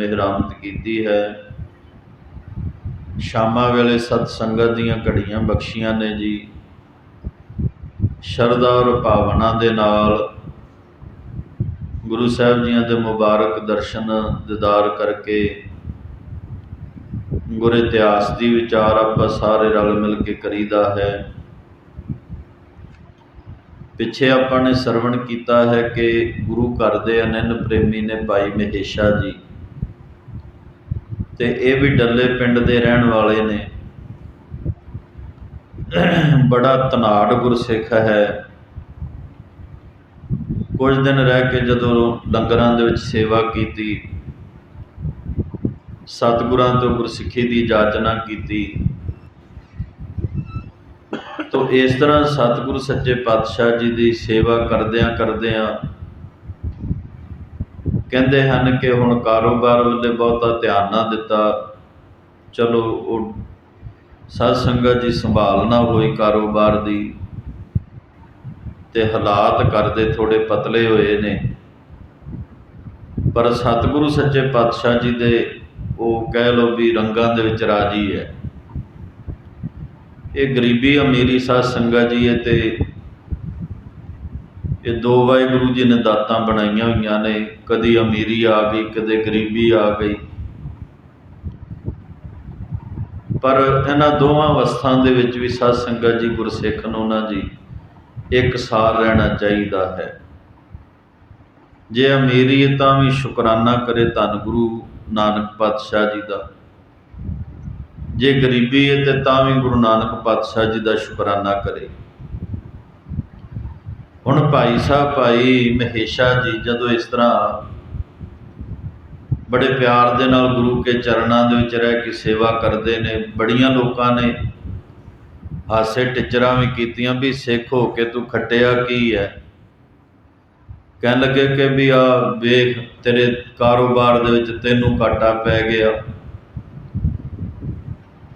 ਮਿਹਰਾਮਤ ਕੀਤੀ ਹੈ। ਸ਼ਾਮਾਂ ਵੇਲੇ ਸਤ ਸੰਗਤ ਦੀਆਂ ਘੜੀਆਂ ਬਖਸ਼ੀਆਂ ਨੇ ਜੀ। ਸ਼ਰਧਾ ਔਰ ਭਾਵਨਾ ਦੇ ਨਾਲ ਗੁਰੂ ਸਾਹਿਬ ਜੀਆਂ ਦੇ ਮੁਬਾਰਕ ਦਰਸ਼ਨ ਦਿਦਾਰ ਕਰਕੇ ਗੁਰ ਇਤਿਹਾਸ ਦੀ ਵਿਚਾਰ ਆਪਾਂ ਸਾਰੇ ਰਲ ਮਿਲ ਕੇ ਕਰੀਦਾ ਹੈ। ਪਿੱਛੇ ਆਪਾਂ ਨੇ ਸਰਵਣ ਕੀਤਾ ਹੈ ਕਿ ਗੁਰੂ ਘਰ ਦੇ ਅਨੰਨ ਪ੍ਰੇਮੀ ਨੇ ਭਾਈ ਮਹੇਸ਼ਾ ਜੀ ਤੇ ਇਹ ਵੀ ਡੱਲੇ ਪਿੰਡ ਦੇ ਰਹਿਣ ਵਾਲੇ ਨੇ। ਬੜਾ ਤਨਾੜ ਗੁਰਸਿੱਖ ਹੈ। ਕੁਝ ਦਿਨ ਰਹਿ ਕੇ ਜਦੋਂ ਲੰਗਰਾਂ ਦੇ ਵਿੱਚ ਸੇਵਾ ਕੀਤੀ, ਸਤਿਗੁਰਾਂ ਤੋਂ ਗੁਰਸਿੱਖੀ ਦੀ ਜਾਚਨਾ ਕੀਤੀ, ਤੋ ਇਸ ਤਰ੍ਹਾਂ ਸਤਿਗੁਰੂ ਸੱਚੇ ਪਾਤਸ਼ਾਹ ਜੀ ਦੀ ਸੇਵਾ ਕਰਦਿਆਂ ਕਰਦਿਆਂ ਕਹਿੰਦੇ ਹਨ ਕਿ ਹੁਣ ਕਾਰੋਬਾਰ ਵੱਲੇ ਬਹੁਤਾ ਧਿਆਨ ਨਾ ਦਿੱਤਾ। ਚਲੋ ਉਹ ਸਾਧ ਸੰਗਤ ਜੀ ਸੰਭਾਲ ਨਾ ਹੋਈ ਕਾਰੋਬਾਰ ਦੀ ਤੇ ਹਾਲਾਤ ਕਰਦੇ ਥੋੜੇ ਪਤਲੇ ਹੋਏ ਨੇ। ਪਰ ਸਤਿਗੁਰੂ ਸੱਚੇ ਪਾਤਸ਼ਾਹ ਜੀ ਦੇ ਉਹ ਕਹਿ ਲੋ ਵੀ ਰੰਗਾਂ ਦੇ ਵਿੱਚ ਰਾਜੀ ਹੈ। ਇਹ ਗਰੀਬੀ ਅਮੀਰੀ ਸਾਧ ਸੰਗਤ ਜੀ ਹੈ ਤੇ ਇਹ ਦੋ ਵਾਹਿਗੁਰੂ ਜੀ ਨੇ ਦਾਤਾਂ ਬਣਾਈਆਂ ਹੋਈਆਂ ਨੇ, ਕਦੀ ਅਮੀਰੀ ਆ ਗਈ, ਕਦੇ ਗਰੀਬੀ ਆ ਗਈ। ਪਰ ਇਹਨਾਂ ਦੋਵਾਂ ਅਵਸਥਾਂ ਦੇ ਵਿੱਚ ਵੀ ਸਾਧ ਸੰਗਤ ਜੀ, ਗੁਰਸਿੱਖ ਨੂੰ ਨਾ ਜੀ, ਇੱਕ ਸਾਰ ਰਹਿਣਾ ਚਾਹੀਦਾ ਹੈ। ਜੇ ਅਮੀਰੀ ਹੈ ਤਾਂ ਵੀ ਸ਼ੁਕਰਾਨਾ ਕਰੇ ਧੰਨ ਗੁਰੂ ਨਾਨਕ ਪਾਤਸ਼ਾਹ ਜੀ ਦਾ। ਜੇ ਗਰੀਬੀ ਹੈ ਤੇ ਤਾਂ ਵੀ ਗੁਰੂ ਨਾਨਕ ਪਾਤਸ਼ਾਹ ਜੀ ਦਾ ਸ਼ੁਕਰਾਨਾ ਕਰੇ। ਹੁਣ ਭਾਈ ਸਾਹਿਬ ਭਾਈ ਮਹੇਸ਼ਾ ਜੀ, ਜਦੋਂ ਇਸ ਤਰ੍ਹਾਂ ਬੜੇ ਪਿਆਰ ਦੇ ਨਾਲ ਗੁਰੂ ਕੇ ਚਰਨਾਂ ਦੇ ਵਿੱਚ ਰਹਿ ਕੇ ਸੇਵਾ ਕਰਦੇ ਨੇ, ਬੜੀਆਂ ਲੋਕਾਂ ਨੇ ਹਾਸੇ ਟਿਚਰਾਂ ਵੀ ਕੀਤੀਆਂ ਵੀ ਸਿੱਖ ਹੋ ਕੇ ਤੂੰ ਖੱਟਿਆ ਕੀ ਹੈ ਕਹਿਣ ਲੱਗੇ ਕਿ ਵੀ ਆ ਵੇਖ, ਤੇਰੇ ਕਾਰੋਬਾਰ ਦੇ ਵਿੱਚ ਤੈਨੂੰ ਘਾਟਾ ਪੈ ਗਿਆ।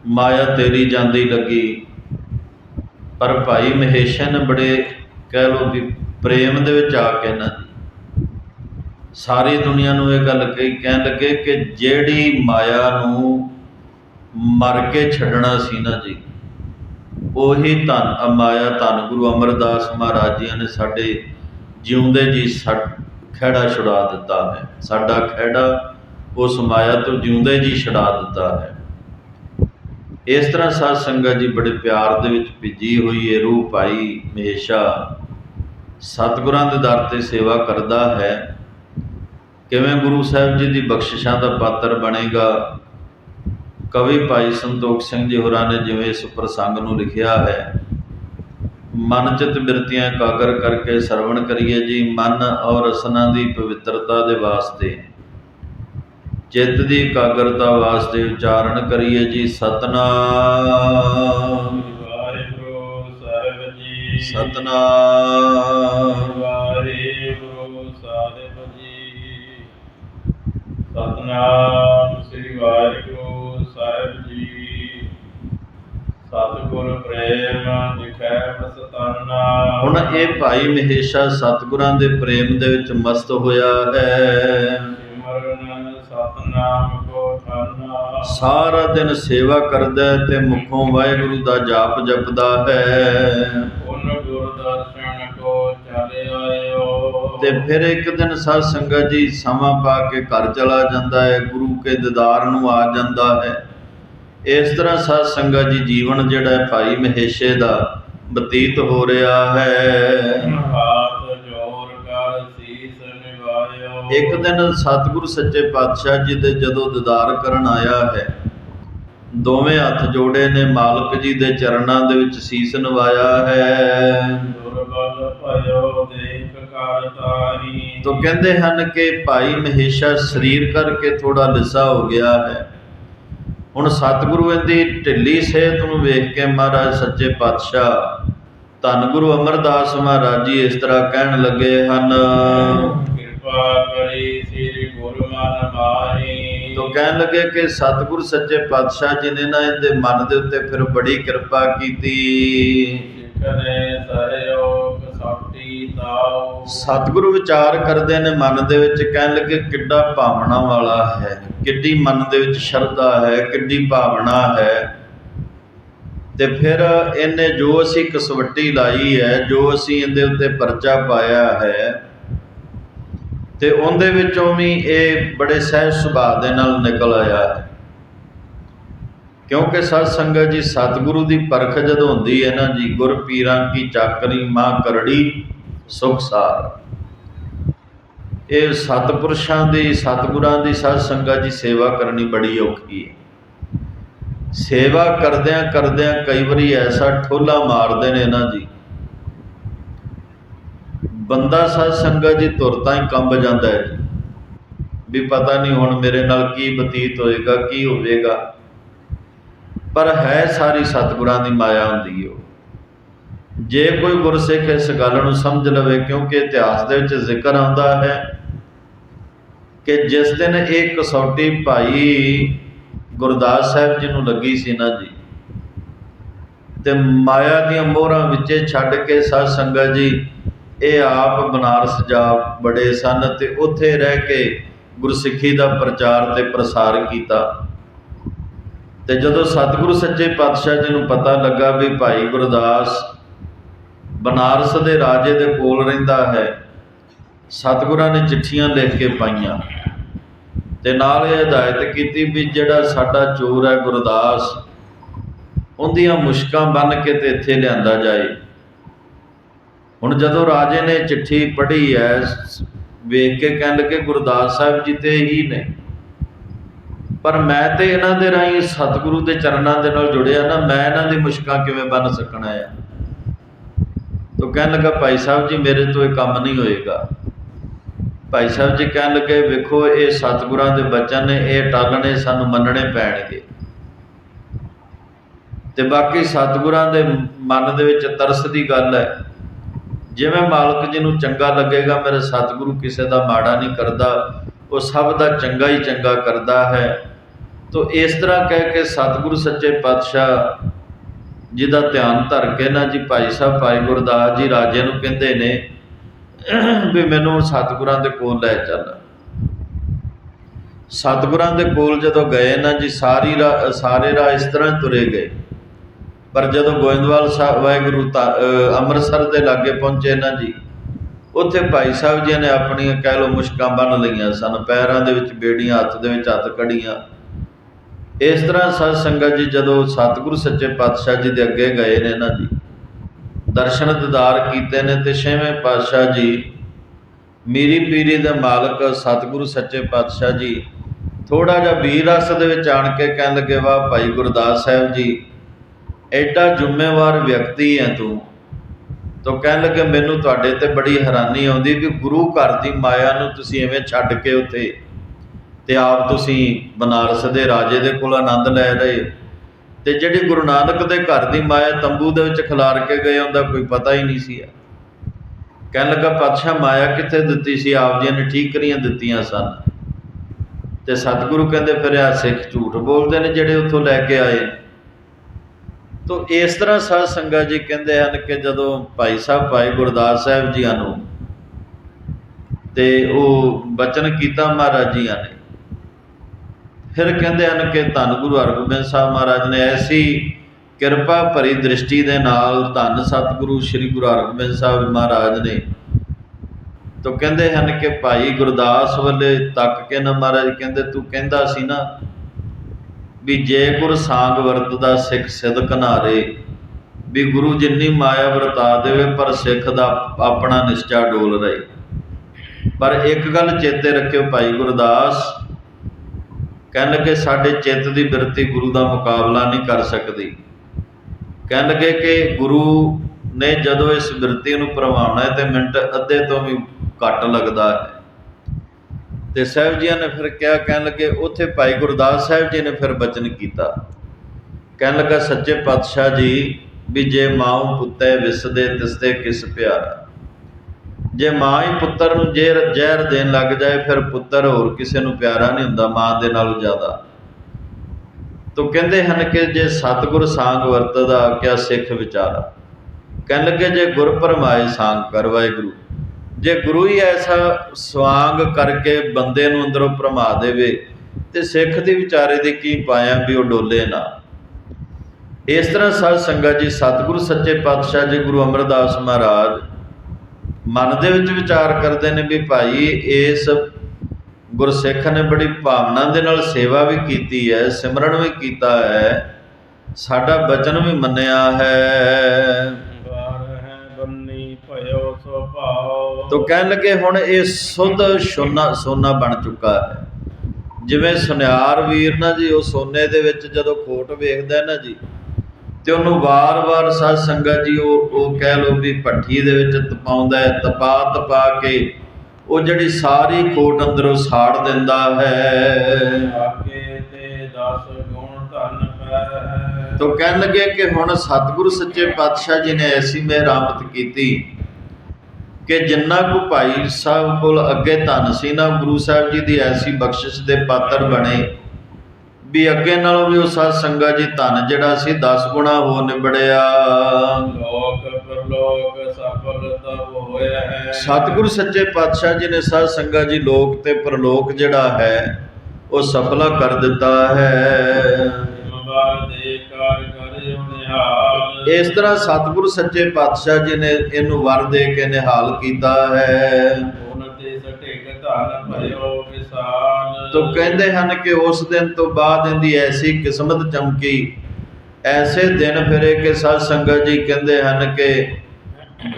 ਮਾਇਆ ਤੇਰੀ ਜਾਂਦੀ ਲੱਗੀ। ਪਰ ਭਾਈ ਮਹੇਸ਼ਾ ਨੇ ਬੜੇ ਕਹਿ ਲੋ ਵੀ ਪ੍ਰੇਮ ਦੇ ਵਿੱਚ ਆ ਕੇ ਨਾ ਸਾਰੀ ਦੁਨੀਆ ਨੂੰ ਇਹ ਗੱਲ ਕਹੀ, ਕਹਿਣ ਲੱਗੇ ਕਿ ਜਿਹੜੀ ਮਾਇਆ ਨੂੰ ਮਰ ਕੇ ਛੱਡਣਾ ਸੀ ਨਾ ਜੀ, ਉਹੀ ਧੰਨ, ਅ ਧੰਨ ਗੁਰੂ ਅਮਰਦਾਸ ਮਹਾਰਾਜ ਜੀ ਨੇ ਸਾਡੇ ਜਿਉਂਦੇ ਜੀ ਸਾ ਛੁਡਾ ਦਿੱਤਾ ਹੈ। ਸਾਡਾ ਖਹਿੜਾ ਉਸ ਮਾਇਆ ਤੋਂ ਜਿਉਂਦੇ ਜੀ ਛੁਡਾ ਦਿੱਤਾ ਹੈ। ਇਸ ਤਰ੍ਹਾਂ ਸਾਧ ਸੰਗਤ ਜੀ ਬੜੇ ਪਿਆਰ ਦੇ ਵਿੱਚ ਭਿੱਜੀ ਹੋਈ ਹੈ ਰੂਹ ਪਾਈ ਹਮੇਸ਼ਾ ਸਤਿਗੁਰਾਂ ਦੇ ਦਰ ਤੇ ਸੇਵਾ ਕਰਦਾ ਹੈ। ਕਿਵੇਂ ਗੁਰੂ ਸਾਹਿਬ ਜੀ ਦੀ ਬਖਸ਼ਿਸ਼ਾਂ ਦਾ ਪਾਤਰ ਬਣੇਗਾ? ਕਵੀ ਭਾਈ ਸੰਤੋਖ ਸਿੰਘ ਜੀ ਹੋਰਾਂ ਨੇ ਜਿਵੇਂ ਇਸ ਪ੍ਰਸੰਗ ਨੂੰ ਲਿਖਿਆ ਹੈ, ਮਨ ਚਿਤ ਬਿਰਤੀਆਂ ਇਕਾਗਰ ਕਰਕੇ ਸਰਵਣ ਕਰੀਏ ਜੀ, ਮਨ ਔਰ ਰਸਨਾ ਦੀ ਪਵਿੱਤਰਤਾ ਦੇ ਵਾਸਤੇ। ਚਿੱਤ ਦੀ ਇਕਾਗਰਤਾ ਵਾਸਤੇ ਉਚਾਰਨ ਕਰੀਏ ਜੀ, ਸਤਨਾਮ। ਸਤਨਾਮ। ਵਾਹਿਗੁਰੂ ਸਾਹਿਬ ਜੀ। ਸਤਨਾਮ ਸ੍ਰੀ ਵਾਹਿਗੁਰੂ ਸਾਹਿਬ ਜੀ। ਸਤਿਗੁਰ ਪ੍ਰੇਮ ਦਿਖੈ ਮਸਤਾਨਾ। ਹੁਣ ਇਹ ਭਾਈ ਮਹੇਸ਼ਾ ਸਤਿਗੁਰਾਂ ਦੇ ਪ੍ਰੇਮ ਦੇ ਵਿੱਚ ਮਸਤ ਹੋਇਆ ਹੈ। ਸਾਰਾ ਦਿਨ ਸੇਵਾ ਕਰਦਾ ਤੇ ਮੁਖੋਂ ਵਾਹਿਗੁਰੂ ਦਾ ਜਾਪ ਜਪਦਾ ਹੈ। ਤੇ ਫਿਰ ਇੱਕ ਦਿਨ ਸਾਧ ਸੰਗਤ ਜੀ ਸਮਾਂ ਪਾ ਕੇ ਘਰ ਚਲਾ ਜਾਂਦਾ ਹੈ ਗੁਰੂ ਕੇ ਦੀਦਾਰ ਨੂੰ ਆ ਜਾਂਦਾ ਹੈ। ਇਸ ਤਰ੍ਹਾਂ ਸਾਧ ਸੰਗਤ ਜੀ ਜੀਵਨ ਜਿਹੜਾ ਭਾਈ ਮਹੇਸ਼ੇ ਦਾ ਬਤੀਤ ਹੋ ਰਿਹਾ ਹੈ। ਹਾਥ ਜੋੜ ਕਰ ਸੀਸ ਨਿਵਾਇਓ ਇੱਕ ਦਿਨ ਸਤਿਗੁਰੂ ਸੱਚੇ ਪਾਤਸ਼ਾਹ ਜੀ ਦੇ ਜਦੋਂ ਦੀਦਾਰ ਕਰਨ ਆਇਆ ਹੈ ਦੋਵੇਂ ਹੱਥ ਜੋੜੇ ਨੇ ਮਾਲਕ ਜੀ ਦੇ ਚਰਨਾਂ ਦੇ ਵਿੱਚ ਸੀਸ ਨਵਾਇਆ ਹੈ। ਦੁਰਬਲ ਭਇਓ ਦੇਖ ਕਰ ਤਾਰੀ। ਤੋ ਕਹਿੰਦੇ ਹਨ ਕਿ ਭਾਈ ਮਹੇਸ਼ਾ ਸਰੀਰ ਕਰਕੇ ਥੋੜਾ ਲਿੱਸਾ ਹੋ ਗਿਆ ਹੈ। ਹੁਣ ਸਤਿਗੁਰੂ ਇਹਦੀ ਢਿੱਲੀ ਸਿਹਤ ਨੂੰ ਵੇਖ ਕੇ ਮਹਾਰਾਜ ਸੱਚੇ ਪਾਤਸ਼ਾਹ ਧੰਨ ਗੁਰੂ ਅਮਰਦਾਸ ਮਹਾਰਾਜ ਜੀ ਇਸ ਤਰ੍ਹਾਂ ਕਹਿਣ ਲੱਗੇ ਹਨ। ਕਿਰਪਾ ਕਰੀ ਸ੍ਰੀ ਗੁਰੂ ਮਨ ਮਾਹੀ। ਤੋ ਕਹਿਣ ਲੱਗੇ ਕਿ ਸਤਿਗੁਰੂ ਸੱਚੇ ਪਾਤਸ਼ਾਹ ਜੀ ਨੇ ਨਾ ਇਹਦੇ ਮਨ ਦੇ ਉੱਤੇ ਫਿਰ ਬੜੀ ਕਿਰਪਾ ਕੀਤੀ। ਸਿੱਖਨੇ ਸਹਿਯੋਗ ਸਾਟੀ ਰੰਦਾਓ ਸਤਿਗੁਰੂ ਵਿਚਾਰ ਕਰਦੇ ਨੇ ਮਨ ਦੇ ਵਿੱਚ, ਕਹਿਣ ਲੱਗੇ, ਕਿੱਡਾ ਭਾਵਨਾ ਵਾਲਾ ਹੈ, ਕਿੱਡੀ ਮਨ ਦੇ ਵਿੱਚ ਸ਼ਰਧਾ ਹੈ, ਕਿੱਡੀ ਭਾਵਨਾ ਹੈ। ਤੇ ਫਿਰ ਇਹਨੇ ਜੋ ਅਸੀਂ ਕਸਵੱਟੀ ਲਾਈ ਹੈ, ਜੋ ਅਸੀਂ ਇਹਦੇ ਉੱਤੇ ਪਰਚਾ ਪਾਇਆ ਹੈ, ਤੇ ਉਹਦੇ ਵਿੱਚੋਂ ਵੀ ਇਹ ਬੜੇ ਸਹਿਜ ਸੁਭਾਅ ਦੇ ਨਾਲ ਨਿਕਲ ਆਇਆ ਹੈ। ਕਿਉਂਕਿ ਸਤ ਸੰਗਤ ਜੀ, ਸਤਿਗੁਰੂ ਦੀ ਪਰਖ ਜਦੋਂ ਹੁੰਦੀ ਹੈ ਨਾ ਜੀ, ਗੁਰ ਪੀਰਾਂ ਕੀ ਚਾਕਰੀ, ਮਾਂ ਕਰੜੀ, ਸੁਖ ਸਾਰ। ਇਹ ਸਤਪੁਰਸ਼ਾਂ ਦੀ, ਸਤਿਗੁਰਾਂ ਦੀ, ਸਤ ਸੰਗਤ ਦੀ ਸੇਵਾ ਕਰਨੀ ਬੜੀ ਔਖੀ ਹੈ। ਸੇਵਾ ਕਰਦਿਆਂ ਕਰਦਿਆਂ ਕਈ ਵਾਰੀ ਐਸਾ ਠੋਲਾ ਮਾਰਦੇ ਨੇ ਨਾ ਜੀ। ਬੰਦਾ ਸਤ ਸੰਗਤ ਜੀ ਤੁਰਤਾ ਹੀ ਕੰਬ ਜਾਂਦਾ ਹੈ। ਜੀ ਵੀ ਪਤਾ ਨਹੀਂ ਹੁਣ ਮੇਰੇ ਨਾਲ ਕੀ ਬਤੀਤ ਹੋਏਗਾ, ਕੀ ਹੋਵੇਗਾ। ਪਰ ਹੈ ਸਾਰੀ ਸਤਿਗੁਰਾਂ ਦੀ ਮਾਇਆ ਹੁੰਦੀ ਓ ਜੇ ਕੋਈ ਗੁਰਸਿੱਖ ਇਸ ਗੱਲ ਨੂੰ ਸਮਝ ਲਵੇ, ਕਿਉਂਕਿ ਇਤਿਹਾਸ ਦੇ ਵਿੱਚ ਜ਼ਿਕਰ ਆਉਂਦਾ ਹੈ ਕਿ ਜਿਸ ਦਿਨ ਇਹ ਕਸੌਟੀ ਭਾਈ ਗੁਰਦਾਸ ਸਾਹਿਬ ਜੀ ਨੂੰ ਲੱਗੀ ਸੀ ਨਾ ਜੀ, ਤੇ ਮਾਇਆ ਦੀਆਂ ਮੋਹਰਾਂ ਵਿੱਚ ਛੱਡ ਕੇ ਸਾਧ ਸੰਗਤ ਜੀ, ਇਹ ਆਪ ਬਨਾਰਸ ਜਾ ਬੜੇ ਸਨ ਤੇ ਉੱਥੇ ਰਹਿ ਕੇ ਗੁਰਸਿੱਖੀ ਦਾ ਪ੍ਰਚਾਰ ਤੇ ਪ੍ਰਸਾਰ ਕੀਤਾ। ਤੇ ਜਦੋਂ ਸਤਿਗੁਰੂ ਸੱਚੇ ਪਾਤਸ਼ਾਹ ਜੀ ਨੂੰ ਪਤਾ ਲੱਗਾ ਵੀ ਭਾਈ ਗੁਰਦਾਸ ਬਨਾਰਸ ਦੇ ਰਾਜੇ ਦੇ ਕੋਲ ਰਹਿੰਦਾ ਹੈ, ਸਤਿਗੁਰਾਂ ਨੇ ਚਿੱਠੀਆਂ ਲਿਖ ਕੇ ਪਾਈਆਂ। ਤੇ ਨਾਲ ਇਹ ਹਦਾਇਤ ਕੀਤੀ ਵੀ ਜਿਹੜਾ ਸਾਡਾ ਚੋਰ ਹੈ ਗੁਰਦਾਸ, ਉਹਦੀਆਂ ਮੁਸ਼ਕਾਂ ਬੰਨ ਕੇ ਤੇ ਇੱਥੇ ਲਿਆਂਦਾ ਜਾਏ। ਹੁਣ ਜਦੋਂ ਰਾਜੇ ਨੇ ਚਿੱਠੀ ਪੜ੍ਹੀ ਹੈ, ਵੇਖ ਕੇ ਕਹਿਣ ਲੱਗੇ, ਗੁਰਦਾਸ ਸਾਹਿਬ ਜੀ ਤੇ ਹੀ ਨੇ। ਪਰ ਮੈਂ ਤੇ ਇਹਨਾਂ ਦੇ ਰਾਹੀਂ ਸਤਿਗੁਰੂ ਦੇ ਚਰਨਾਂ ਦੇ ਨਾਲ ਜੁੜਿਆ ਨਾ, ਮੈਂ ਇਹਨਾਂ ਦੀ ਮੁਸ਼ਕਾਂ ਕਿਵੇਂ ਬੰਨ ਸਕਣਾ ਹੈ ਤੋ ਕਹਿਣ ਲੱਗਾ, ਭਾਈ ਸਾਹਿਬ ਜੀ, ਮੇਰੇ ਤੋਂ ਇਹ ਕੰਮ ਨਹੀਂ ਹੋਏਗਾ। ਭਾਈ ਸਾਹਿਬ ਜੀ ਕਹਿਣ ਲੱਗੇ, ਵੇਖੋ, ਇਹ ਸਤਿਗੁਰਾਂ ਦੇ ਬਚਨ ਨੇ, ਇਹ ਟਾਲਣੇ ਸਾਨੂੰ ਮੰਨਣੇ ਪੈਣਗੇ। ਤੇ ਬਾਕੀ ਸਤਿਗੁਰਾਂ ਦੇ ਮਨ ਦੇ ਵਿੱਚ ਤਰਸ ਦੀ ਗੱਲ ਹੈ, ਜਿਵੇਂ ਮਾਲਕ ਜੀ ਨੂੰ ਚੰਗਾ ਲੱਗੇਗਾ, ਮੇਰੇ ਸਤਿਗੁਰੂ ਕਿਸੇ ਦਾ ਮਾੜਾ ਨਹੀਂ ਕਰਦਾ, ਉਹ ਸਭ ਦਾ ਚੰਗਾ ਹੀ ਚੰਗਾ ਕਰਦਾ ਹੈ। ਤੋ ਇਸ ਤਰ੍ਹਾਂ ਕਹਿ ਕੇ ਸਤਿਗੁਰੂ ਸੱਚੇ ਪਾਤਸ਼ਾਹ ਜਿਹਦਾ ਧਿਆਨ ਧਰ ਕੇ ਨਾ ਜੀ ਭਾਈ ਸਾਹਿਬ, ਭਾਈ ਗੁਰਦਾਸ ਜੀ ਰਾਜੇ ਨੂੰ ਕਹਿੰਦੇ ਨੇ ਵੀ ਮੈਨੂੰ ਸਤਿਗੁਰਾਂ ਦੇ ਕੋਲ ਲੈ ਚੱਲ। ਸਤਿਗੁਰਾਂ ਦੇ ਕੋਲ ਜਦੋਂ ਗਏ ਨਾ ਜੀ ਸਾਰੀ ਰਾ- ਸਾਰੇ ਰਾਹ ਇਸ ਤਰ੍ਹਾਂ ਤੁਰੇ ਗਏ। ਪਰ ਜਦੋਂ ਗੋਇੰਦਵਾਲ ਸਾਹਿਬ, ਵਾਹਿਗੁਰੂ ਤਾਂ ਅੰਮ੍ਰਿਤਸਰ ਦੇ ਲਾਗੇ ਪਹੁੰਚੇ ਨਾ ਜੀ, ਉੱਥੇ ਭਾਈ ਸਾਹਿਬ ਜੀ ਨੇ ਆਪਣੀਆਂ ਕਹਿ ਲੋ ਮੁਸ਼ਕਾਂ ਬੰਨ ਲਈਆਂ ਸਨ, ਪੈਰਾਂ ਦੇ ਵਿੱਚ ਬੇੜੀਆਂ, ਹੱਥ ਦੇ ਵਿੱਚ ਹੱਥ ਕੜੀਆਂ ਇਸ ਤਰ੍ਹਾਂ ਸਤ ਸੰਗਤ ਜੀ, ਜਦੋਂ ਸਤਿਗੁਰੂ ਸੱਚੇ ਪਾਤਸ਼ਾਹ ਜੀ ਦੇ ਅੱਗੇ ਗਏ ਨੇ ਨਾ ਜੀ, ਦਰਸ਼ਨ ਦਿਦਾਰ ਕੀਤੇ ਨੇ ਤੇ ਛੇਵੇਂ ਪਾਤਸ਼ਾਹ ਜੀ, ਮੀਰੀ ਪੀਰੀ ਦੇ ਮਾਲਕ ਸਤਿਗੁਰੂ ਸੱਚੇ ਪਾਤਸ਼ਾਹ ਜੀ ਥੋੜਾ ਜਿਹਾ ਵੀਰ ਰਸ ਦੇ ਵਿੱਚ ਆਣ ਕੇ ਕਹਿਣ ਲੱਗੇ ਵਾਹ ਭਾਈ ਗੁਰਦਾਸ ਸਾਹਿਬ ਜੀ, ਐਡਾ ਜ਼ਿੰਮੇਵਾਰ ਵਿਅਕਤੀ ਹੈ ਤੂੰ, ਤੋ ਕਹਿਣ ਲੱਗੇ ਮੈਨੂੰ ਤੁਹਾਡੇ ਤੇ ਬੜੀ ਹੈਰਾਨੀ ਆਉਂਦੀ ਵੀ ਗੁਰੂ ਘਰ ਦੀ ਮਾਇਆ ਨੂੰ ਤੁਸੀਂ ਐਵੇਂ ਛੱਡ ਕੇ ਉੱਥੇ ਤੇ ਆਪ ਤੁਸੀਂ ਬਨਾਰਸ ਦੇ ਰਾਜੇ ਦੇ ਕੋਲ ਆਨੰਦ ਲੈ ਰਹੇ। ਹੋ। ਤੇ ਜਿਹੜੀ ਗੁਰੂ ਨਾਨਕ ਦੇ ਘਰ ਦੀ ਮਾਇਆ ਤੰਬੂ ਦੇ ਵਿੱਚ ਖਿਲਾਰ ਕੇ ਗਏ, ਉਹਦਾ ਕੋਈ ਪਤਾ ਹੀ ਨਹੀਂ ਸੀ। ਕਹਿਣ ਲੱਗਾ, ਪਾਤਸ਼ਾਹ, ਮਾਇਆ ਕਿੱਥੇ ਦਿੱਤੀ ਸੀ? ਆਪ ਜੀ ਨੇ ਠੀਕ ਕਰੀਆਂ ਦਿੱਤੀਆਂ ਸਨ। ਤੇ ਸਤਿਗੁਰੂ ਕਹਿੰਦੇ, ਫਿਰ ਆ ਸਿੱਖ ਝੂਠ ਬੋਲਦੇ ਨੇ ਜਿਹੜੇ ਉੱਥੋਂ ਲੈ ਕੇ ਆਏ। ਤੋ ਇਸ ਤਰ੍ਹਾਂ ਸਾਧ ਸੰਗਤ ਜੀ ਕਹਿੰਦੇ ਹਨ ਕਿ ਜਦੋਂ ਭਾਈ ਸਾਹਿਬ, ਭਾਈ ਗੁਰਦਾਸ ਸਾਹਿਬ ਜੀਆਂ ਨੂੰ ਤੇ ਉਹ ਬਚਨ ਕੀਤਾ ਮਹਾਰਾਜ ਜੀਆਂ ਨੇ ਫਿਰ ਕਹਿੰਦੇ ਹਨ ਕਿ ਧੰਨ ਗੁਰੂ ਹਰਗੋਬਿੰਦ ਸਾਹਿਬ ਮਹਾਰਾਜ ਨੇ ਐਸੀ ਕਿਰਪਾ ਭਰੀ ਦ੍ਰਿਸ਼ਟੀ ਦੇ ਨਾਲ ਧੰਨ ਸਤਿਗੁਰੂ ਸ੍ਰੀ ਗੁਰੂ ਹਰਗੋਬਿੰਦ ਸਾਹਿਬ ਮਹਾਰਾਜ ਨੇ ਤੋ ਕਹਿੰਦੇ ਹਨ ਕਿ ਭਾਈ ਗੁਰਦਾਸ ਵੱਲੇ ਤੱਕ ਕੇ ਨਾ ਮਹਾਰਾਜ ਕਹਿੰਦੇ, ਤੂੰ ਕਹਿੰਦਾ ਸੀ ਨਾ ਵੀ ਜੇ ਗੁਰ ਸਾੰਗ ਵਰਤਦਾ ਸਿੱਖ ਸਿਦਕ ਨਾਰੇ ਵੀ ਗੁਰੂ ਜਿੰਨੀ ਮਾਇਆ ਵਰਤਾ ਦੇਵੇ ਪਰ ਸਿੱਖ ਦਾ ਆਪਣਾ ਨਿਸ਼ਚਾ ਡੋਲ ਰਹੇ। ਪਰ ਇੱਕ ਗੱਲ ਚੇਤੇ ਰੱਖਿਓ ਭਾਈ ਗੁਰਦਾਸ ਕਹਿਣ ਲੱਗੇ ਸਾਡੇ ਚਿੱਤ ਦੀ ਬਿਰਤੀ ਗੁਰੂ ਦਾ ਮੁਕਾਬਲਾ ਨਹੀਂ ਕਰ ਸਕਦੀ। ਕਹਿਣ ਲੱਗੇ ਕਿ ਗੁਰੂ ਨੇ ਜਦੋਂ ਇਸ ਬਿਰਤੀ ਨੂੰ ਪ੍ਰਵਾਉਣਾ ਹੈ ਤੇ ਮਿੰਟ ਅੱਧੇ ਤੋਂ ਵੀ ਘੱਟ ਲੱਗਦਾ ਹੈ। ਤੇ ਸਾਹਿਬ ਜੀਆਂ ਨੇ ਫਿਰ ਕਿਹਾ, ਕਹਿਣ ਲੱਗੇ, ਉੱਥੇ ਭਾਈ ਗੁਰਦਾਸ ਸਾਹਿਬ ਜੀ ਨੇ ਫਿਰ ਬਚਨ ਕੀਤਾ। ਕਹਿਣ ਲੱਗਾ, ਸੱਚੇ ਪਾਤਸ਼ਾਹ ਜੀ, ਵੀ ਜੇ ਮਾਂ ਪੁੱਤੇ ਵਿਸਦੇ ਤਿਸਦੇ ਕਿਸ ਪਿਆਰਾ। ਜੇ ਮਾਂ ਹੀ ਪੁੱਤਰ ਨੂੰ ਜ਼ਹਿਰ ਜ਼ਹਿਰ ਦੇਣ ਲੱਗ ਜਾਏ, ਫਿਰ ਪੁੱਤਰ ਹੋਰ ਕਿਸੇ ਨੂੰ ਪਿਆਰਾ ਨਹੀਂ ਹੁੰਦਾ, ਮਾਂ ਦੇ ਨਾਲੋਂ ਜ਼ਿਆਦਾ। ਤੋ ਕਹਿੰਦੇ ਹਨ ਕਿ ਜੇ ਸਤਿਗੁਰ ਸਾੰਗ ਵਰਤਦਾ, ਕਿਆ ਸਿੱਖ ਵਿਚਾਰਾ? ਕਹਿਣ ਲੱਗੇ, ਜੇ ਗੁਰ ਪਰਮਾਏ ਸਾੰਗ ਕਰ, ਵਾਹਿਗੁਰੂ। ਜੇ ਗੁਰੂ ਹੀ ਐਸਾ ਸਵਾਂਗ ਕਰਕੇ ਬੰਦੇ ਨੂੰ ਅੰਦਰੋਂ ਭਰਮਾ ਦੇਵੇ, ਤੇ ਸਿੱਖ ਦੀ ਵਿਚਾਰੇ ਦੇ ਕੀ ਪਾਇਆ ਵੀ ਉਹ ਡੋਲੇ ਨਾ? ਇਸ ਤਰ੍ਹਾਂ ਸਾਧ ਸੰਗਤ ਜੀ, ਸਤਿਗੁਰੂ ਸੱਚੇ ਪਾਤਸ਼ਾਹ ਜੀ, ਗੁਰੂ ਅਮਰਦਾਸ ਮਹਾਰਾਜ ਮਨ ਦੇ ਵਿੱਚ ਵਿਚਾਰ ਕਰਦੇ ਨੇ ਵੀ ਭਾਈ ਇਸ ਗੁਰਸਿੱਖ ਨੇ ਬੜੀ ਭਾਵਨਾ ਦੇ ਨਾਲ ਸੇਵਾ ਵੀ ਕੀਤੀ ਹੈ ਸਿਮਰਨ ਵੀ ਕੀਤਾ ਹੈ ਸਾਡਾ ਬਚਨ ਵੀ ਮੰਨਿਆ ਹੈ। ਤੋ ਕਹਿਣ ਲੱਗੇ ਹੁਣ ਇਹ ਸੁੱਧ ਸੋਨਾ ਸੋਨਾ ਬਣ ਚੁੱਕਾ ਹੈ। ਜਿਵੇਂ ਸੁਨਿਆਰ ਵੀਰ ਨਾ ਜੀ ਉਹ ਸੋਨੇ ਦੇ ਵਿੱਚ ਜਦੋਂ ਖੋਟ ਵੇਖਦਾ ਹੈ ਨਾ ਜੀ ਤੇ ਉਹਨੂੰ ਵਾਰ-ਵਾਰ ਸਾਧ ਸੰਗਤ ਜੀ ਉਹ ਉਹ ਕਹਿ ਲੋ ਵੀ ਭੱਠੀ ਦੇ ਵਿੱਚ ਤਪਾਉਂਦਾ ਹੈ ਤਪਾ ਤਪਾ ਕੇ ਉਹ ਜਿਹੜੀ ਸਾਰੀ ਖੋਟ ਅੰਦਰੋਂ ਸਾੜ ਦਿੰਦਾ ਹੈ। ਆਗੇ ਤੇ 10 ਗੁਣ ਧਨ ਪੈ ਤੋ ਕਹਿਣ ਲੱਗੇ ਕਿ ਹੁਣ ਸਤਿਗੁਰੂ ਸੱਚੇ ਪਾਤਸ਼ਾਹ ਜੀ ਨੇ ਐਸੀ ਮਿਹਰਾਮਤ ਕੀਤੀ ਕਿ ਜਿੰਨਾ ਕੋ ਭਾਈ ਸਾਹਿਬ ਕੋਲ ਅੱਗੇ ਧਨ ਸੀ ਨਾ ਗੁਰੂ ਸਾਹਿਬ ਜੀ ਦੀ ਐਸੀ ਬਖਸ਼ਿਸ਼ ਦੇ ਪਾਤਰ ਬਣੇ। ਵੀ ਅੱਗੇ ਨਾਲੋਂ ਵੀ ਉਹ ਸਾਧ ਸੰਗਤ ਜੀ ਧਨ ਜਿਹੜਾ ਸੀ 10 ਗੁਣਾ ਹੋ ਨਿਬੜਿਆ। ਲੋਕ ਪਰਲੋਕ ਸਫਲ ਤਬ ਹੋਇਆ ਹੈ। ਸਤਿਗੁਰੂ ਸੱਚੇ ਪਾਤਸ਼ਾਹ ਜੀ ਨੇ ਸਾਧ ਸੰਗਤ ਜੀ ਲੋਕ ਤੇ ਪਰਲੋਕ ਜਿਹੜਾ ਹੈ ਉਹ ਸਫਲਾ ਕਰ ਦਿੱਤਾ ਹੈ। ਇਸ ਤਰ੍ਹਾਂ ਸਤਿਗੁਰੂ ਸੱਚੇ ਪਾਤਸ਼ਾਹ ਜੀ ਨੇ ਇਹਨੂੰ ਵਰ ਦੇ ਕੇ ਨਿਹਾਲ ਕੀਤਾ ਹੈ। ਉਹਨਾਂ ਤੇ ਸਟੇਕ ਧਨ ਭਇਓ ਵਿਸਾਲ ਤੋ ਕਹਿੰਦੇ ਹਨ ਕਿ ਉਸ ਦਿਨ ਤੋਂ ਬਾਅਦ ਇਹਦੀ ਐਸੀ ਕਿਸਮਤ ਚਮਕੀ। ਐਸੇ ਦਿਨ ਫਿਰੇ ਕਿ ਸਾਧ ਸੰਗਤ ਜੀ ਕਹਿੰਦੇ ਹਨ ਕਿ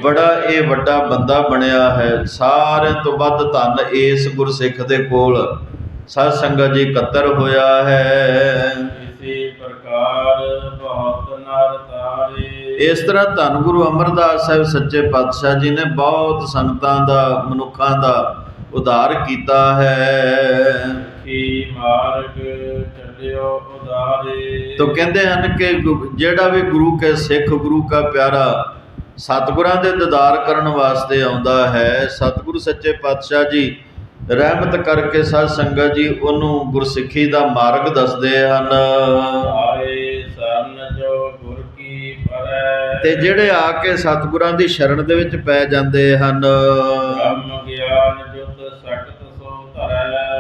ਬੜਾ ਇਹ ਵੱਡਾ ਬੰਦਾ ਬਣਿਆ ਹੈ। ਸਾਰਿਆਂ ਤੋਂ ਵੱਧ ਧਨ ਇਸ ਗੁਰਸਿੱਖ ਦੇ ਕੋਲ। ਸਾਧ ਸੰਗਤ ਜੀ ਇਕੱਤਰ ਹੋਇਆ ਹੈ। ਇਸੇ ਪ੍ਰਕਾਰ ਬਹੁਤ ਨਰ ਤਾਰੇ। ਇਸ ਤਰ੍ਹਾਂ ਧੰਨ ਗੁਰੂ ਅਮਰਦਾਸ ਸਾਹਿਬ ਸੱਚੇ ਪਾਤਸ਼ਾਹ ਜੀ ਨੇ ਬਹੁਤ ਸੰਗਤਾਂ ਦਾ ਮਨੁੱਖਾਂ ਦਾ ਉਧਾਰ ਕੀਤਾ ਹੈ। ਕੀ ਮਾਰਗ ਚੱਲਿਓ ਉਦਾਰੇ ਤੋ ਕਹਿੰਦੇ ਹਨ ਕਿ ਜਿਹੜਾ ਵੀ ਗੁਰੂ ਕੇ ਸਿੱਖ ਗੁਰੂ ਕਾ ਪਿਆਰਾ ਸਤਿਗੁਰਾਂ ਦੇ ਦੀਦਾਰ ਕਰਨ ਵਾਸਤੇ ਆਉਂਦਾ ਹੈ ਸਤਿਗੁਰੂ ਸੱਚੇ ਪਾਤਸ਼ਾਹ ਜੀ ਰਹਿਮਤ ਕਰਕੇ ਸਾਧ ਸੰਗਤ ਜੀ ਉਹਨੂੰ ਗੁਰਸਿੱਖੀ ਦਾ ਮਾਰਗ ਦੱਸਦੇ ਹਨ। ਆਏ ਸਰਨ ਜੋ ਗੁਰ ਕੀ ਪਰੈ। ਤੇ ਜਿਹੜੇ ਆ ਕੇ ਸਤਿਗੁਰਾਂ ਦੀ ਸ਼ਰਨ ਦੇ ਵਿੱਚ ਪੈ ਜਾਂਦੇ ਹਨ। ਬ੍ਰਹਮ ਗਿਆਨ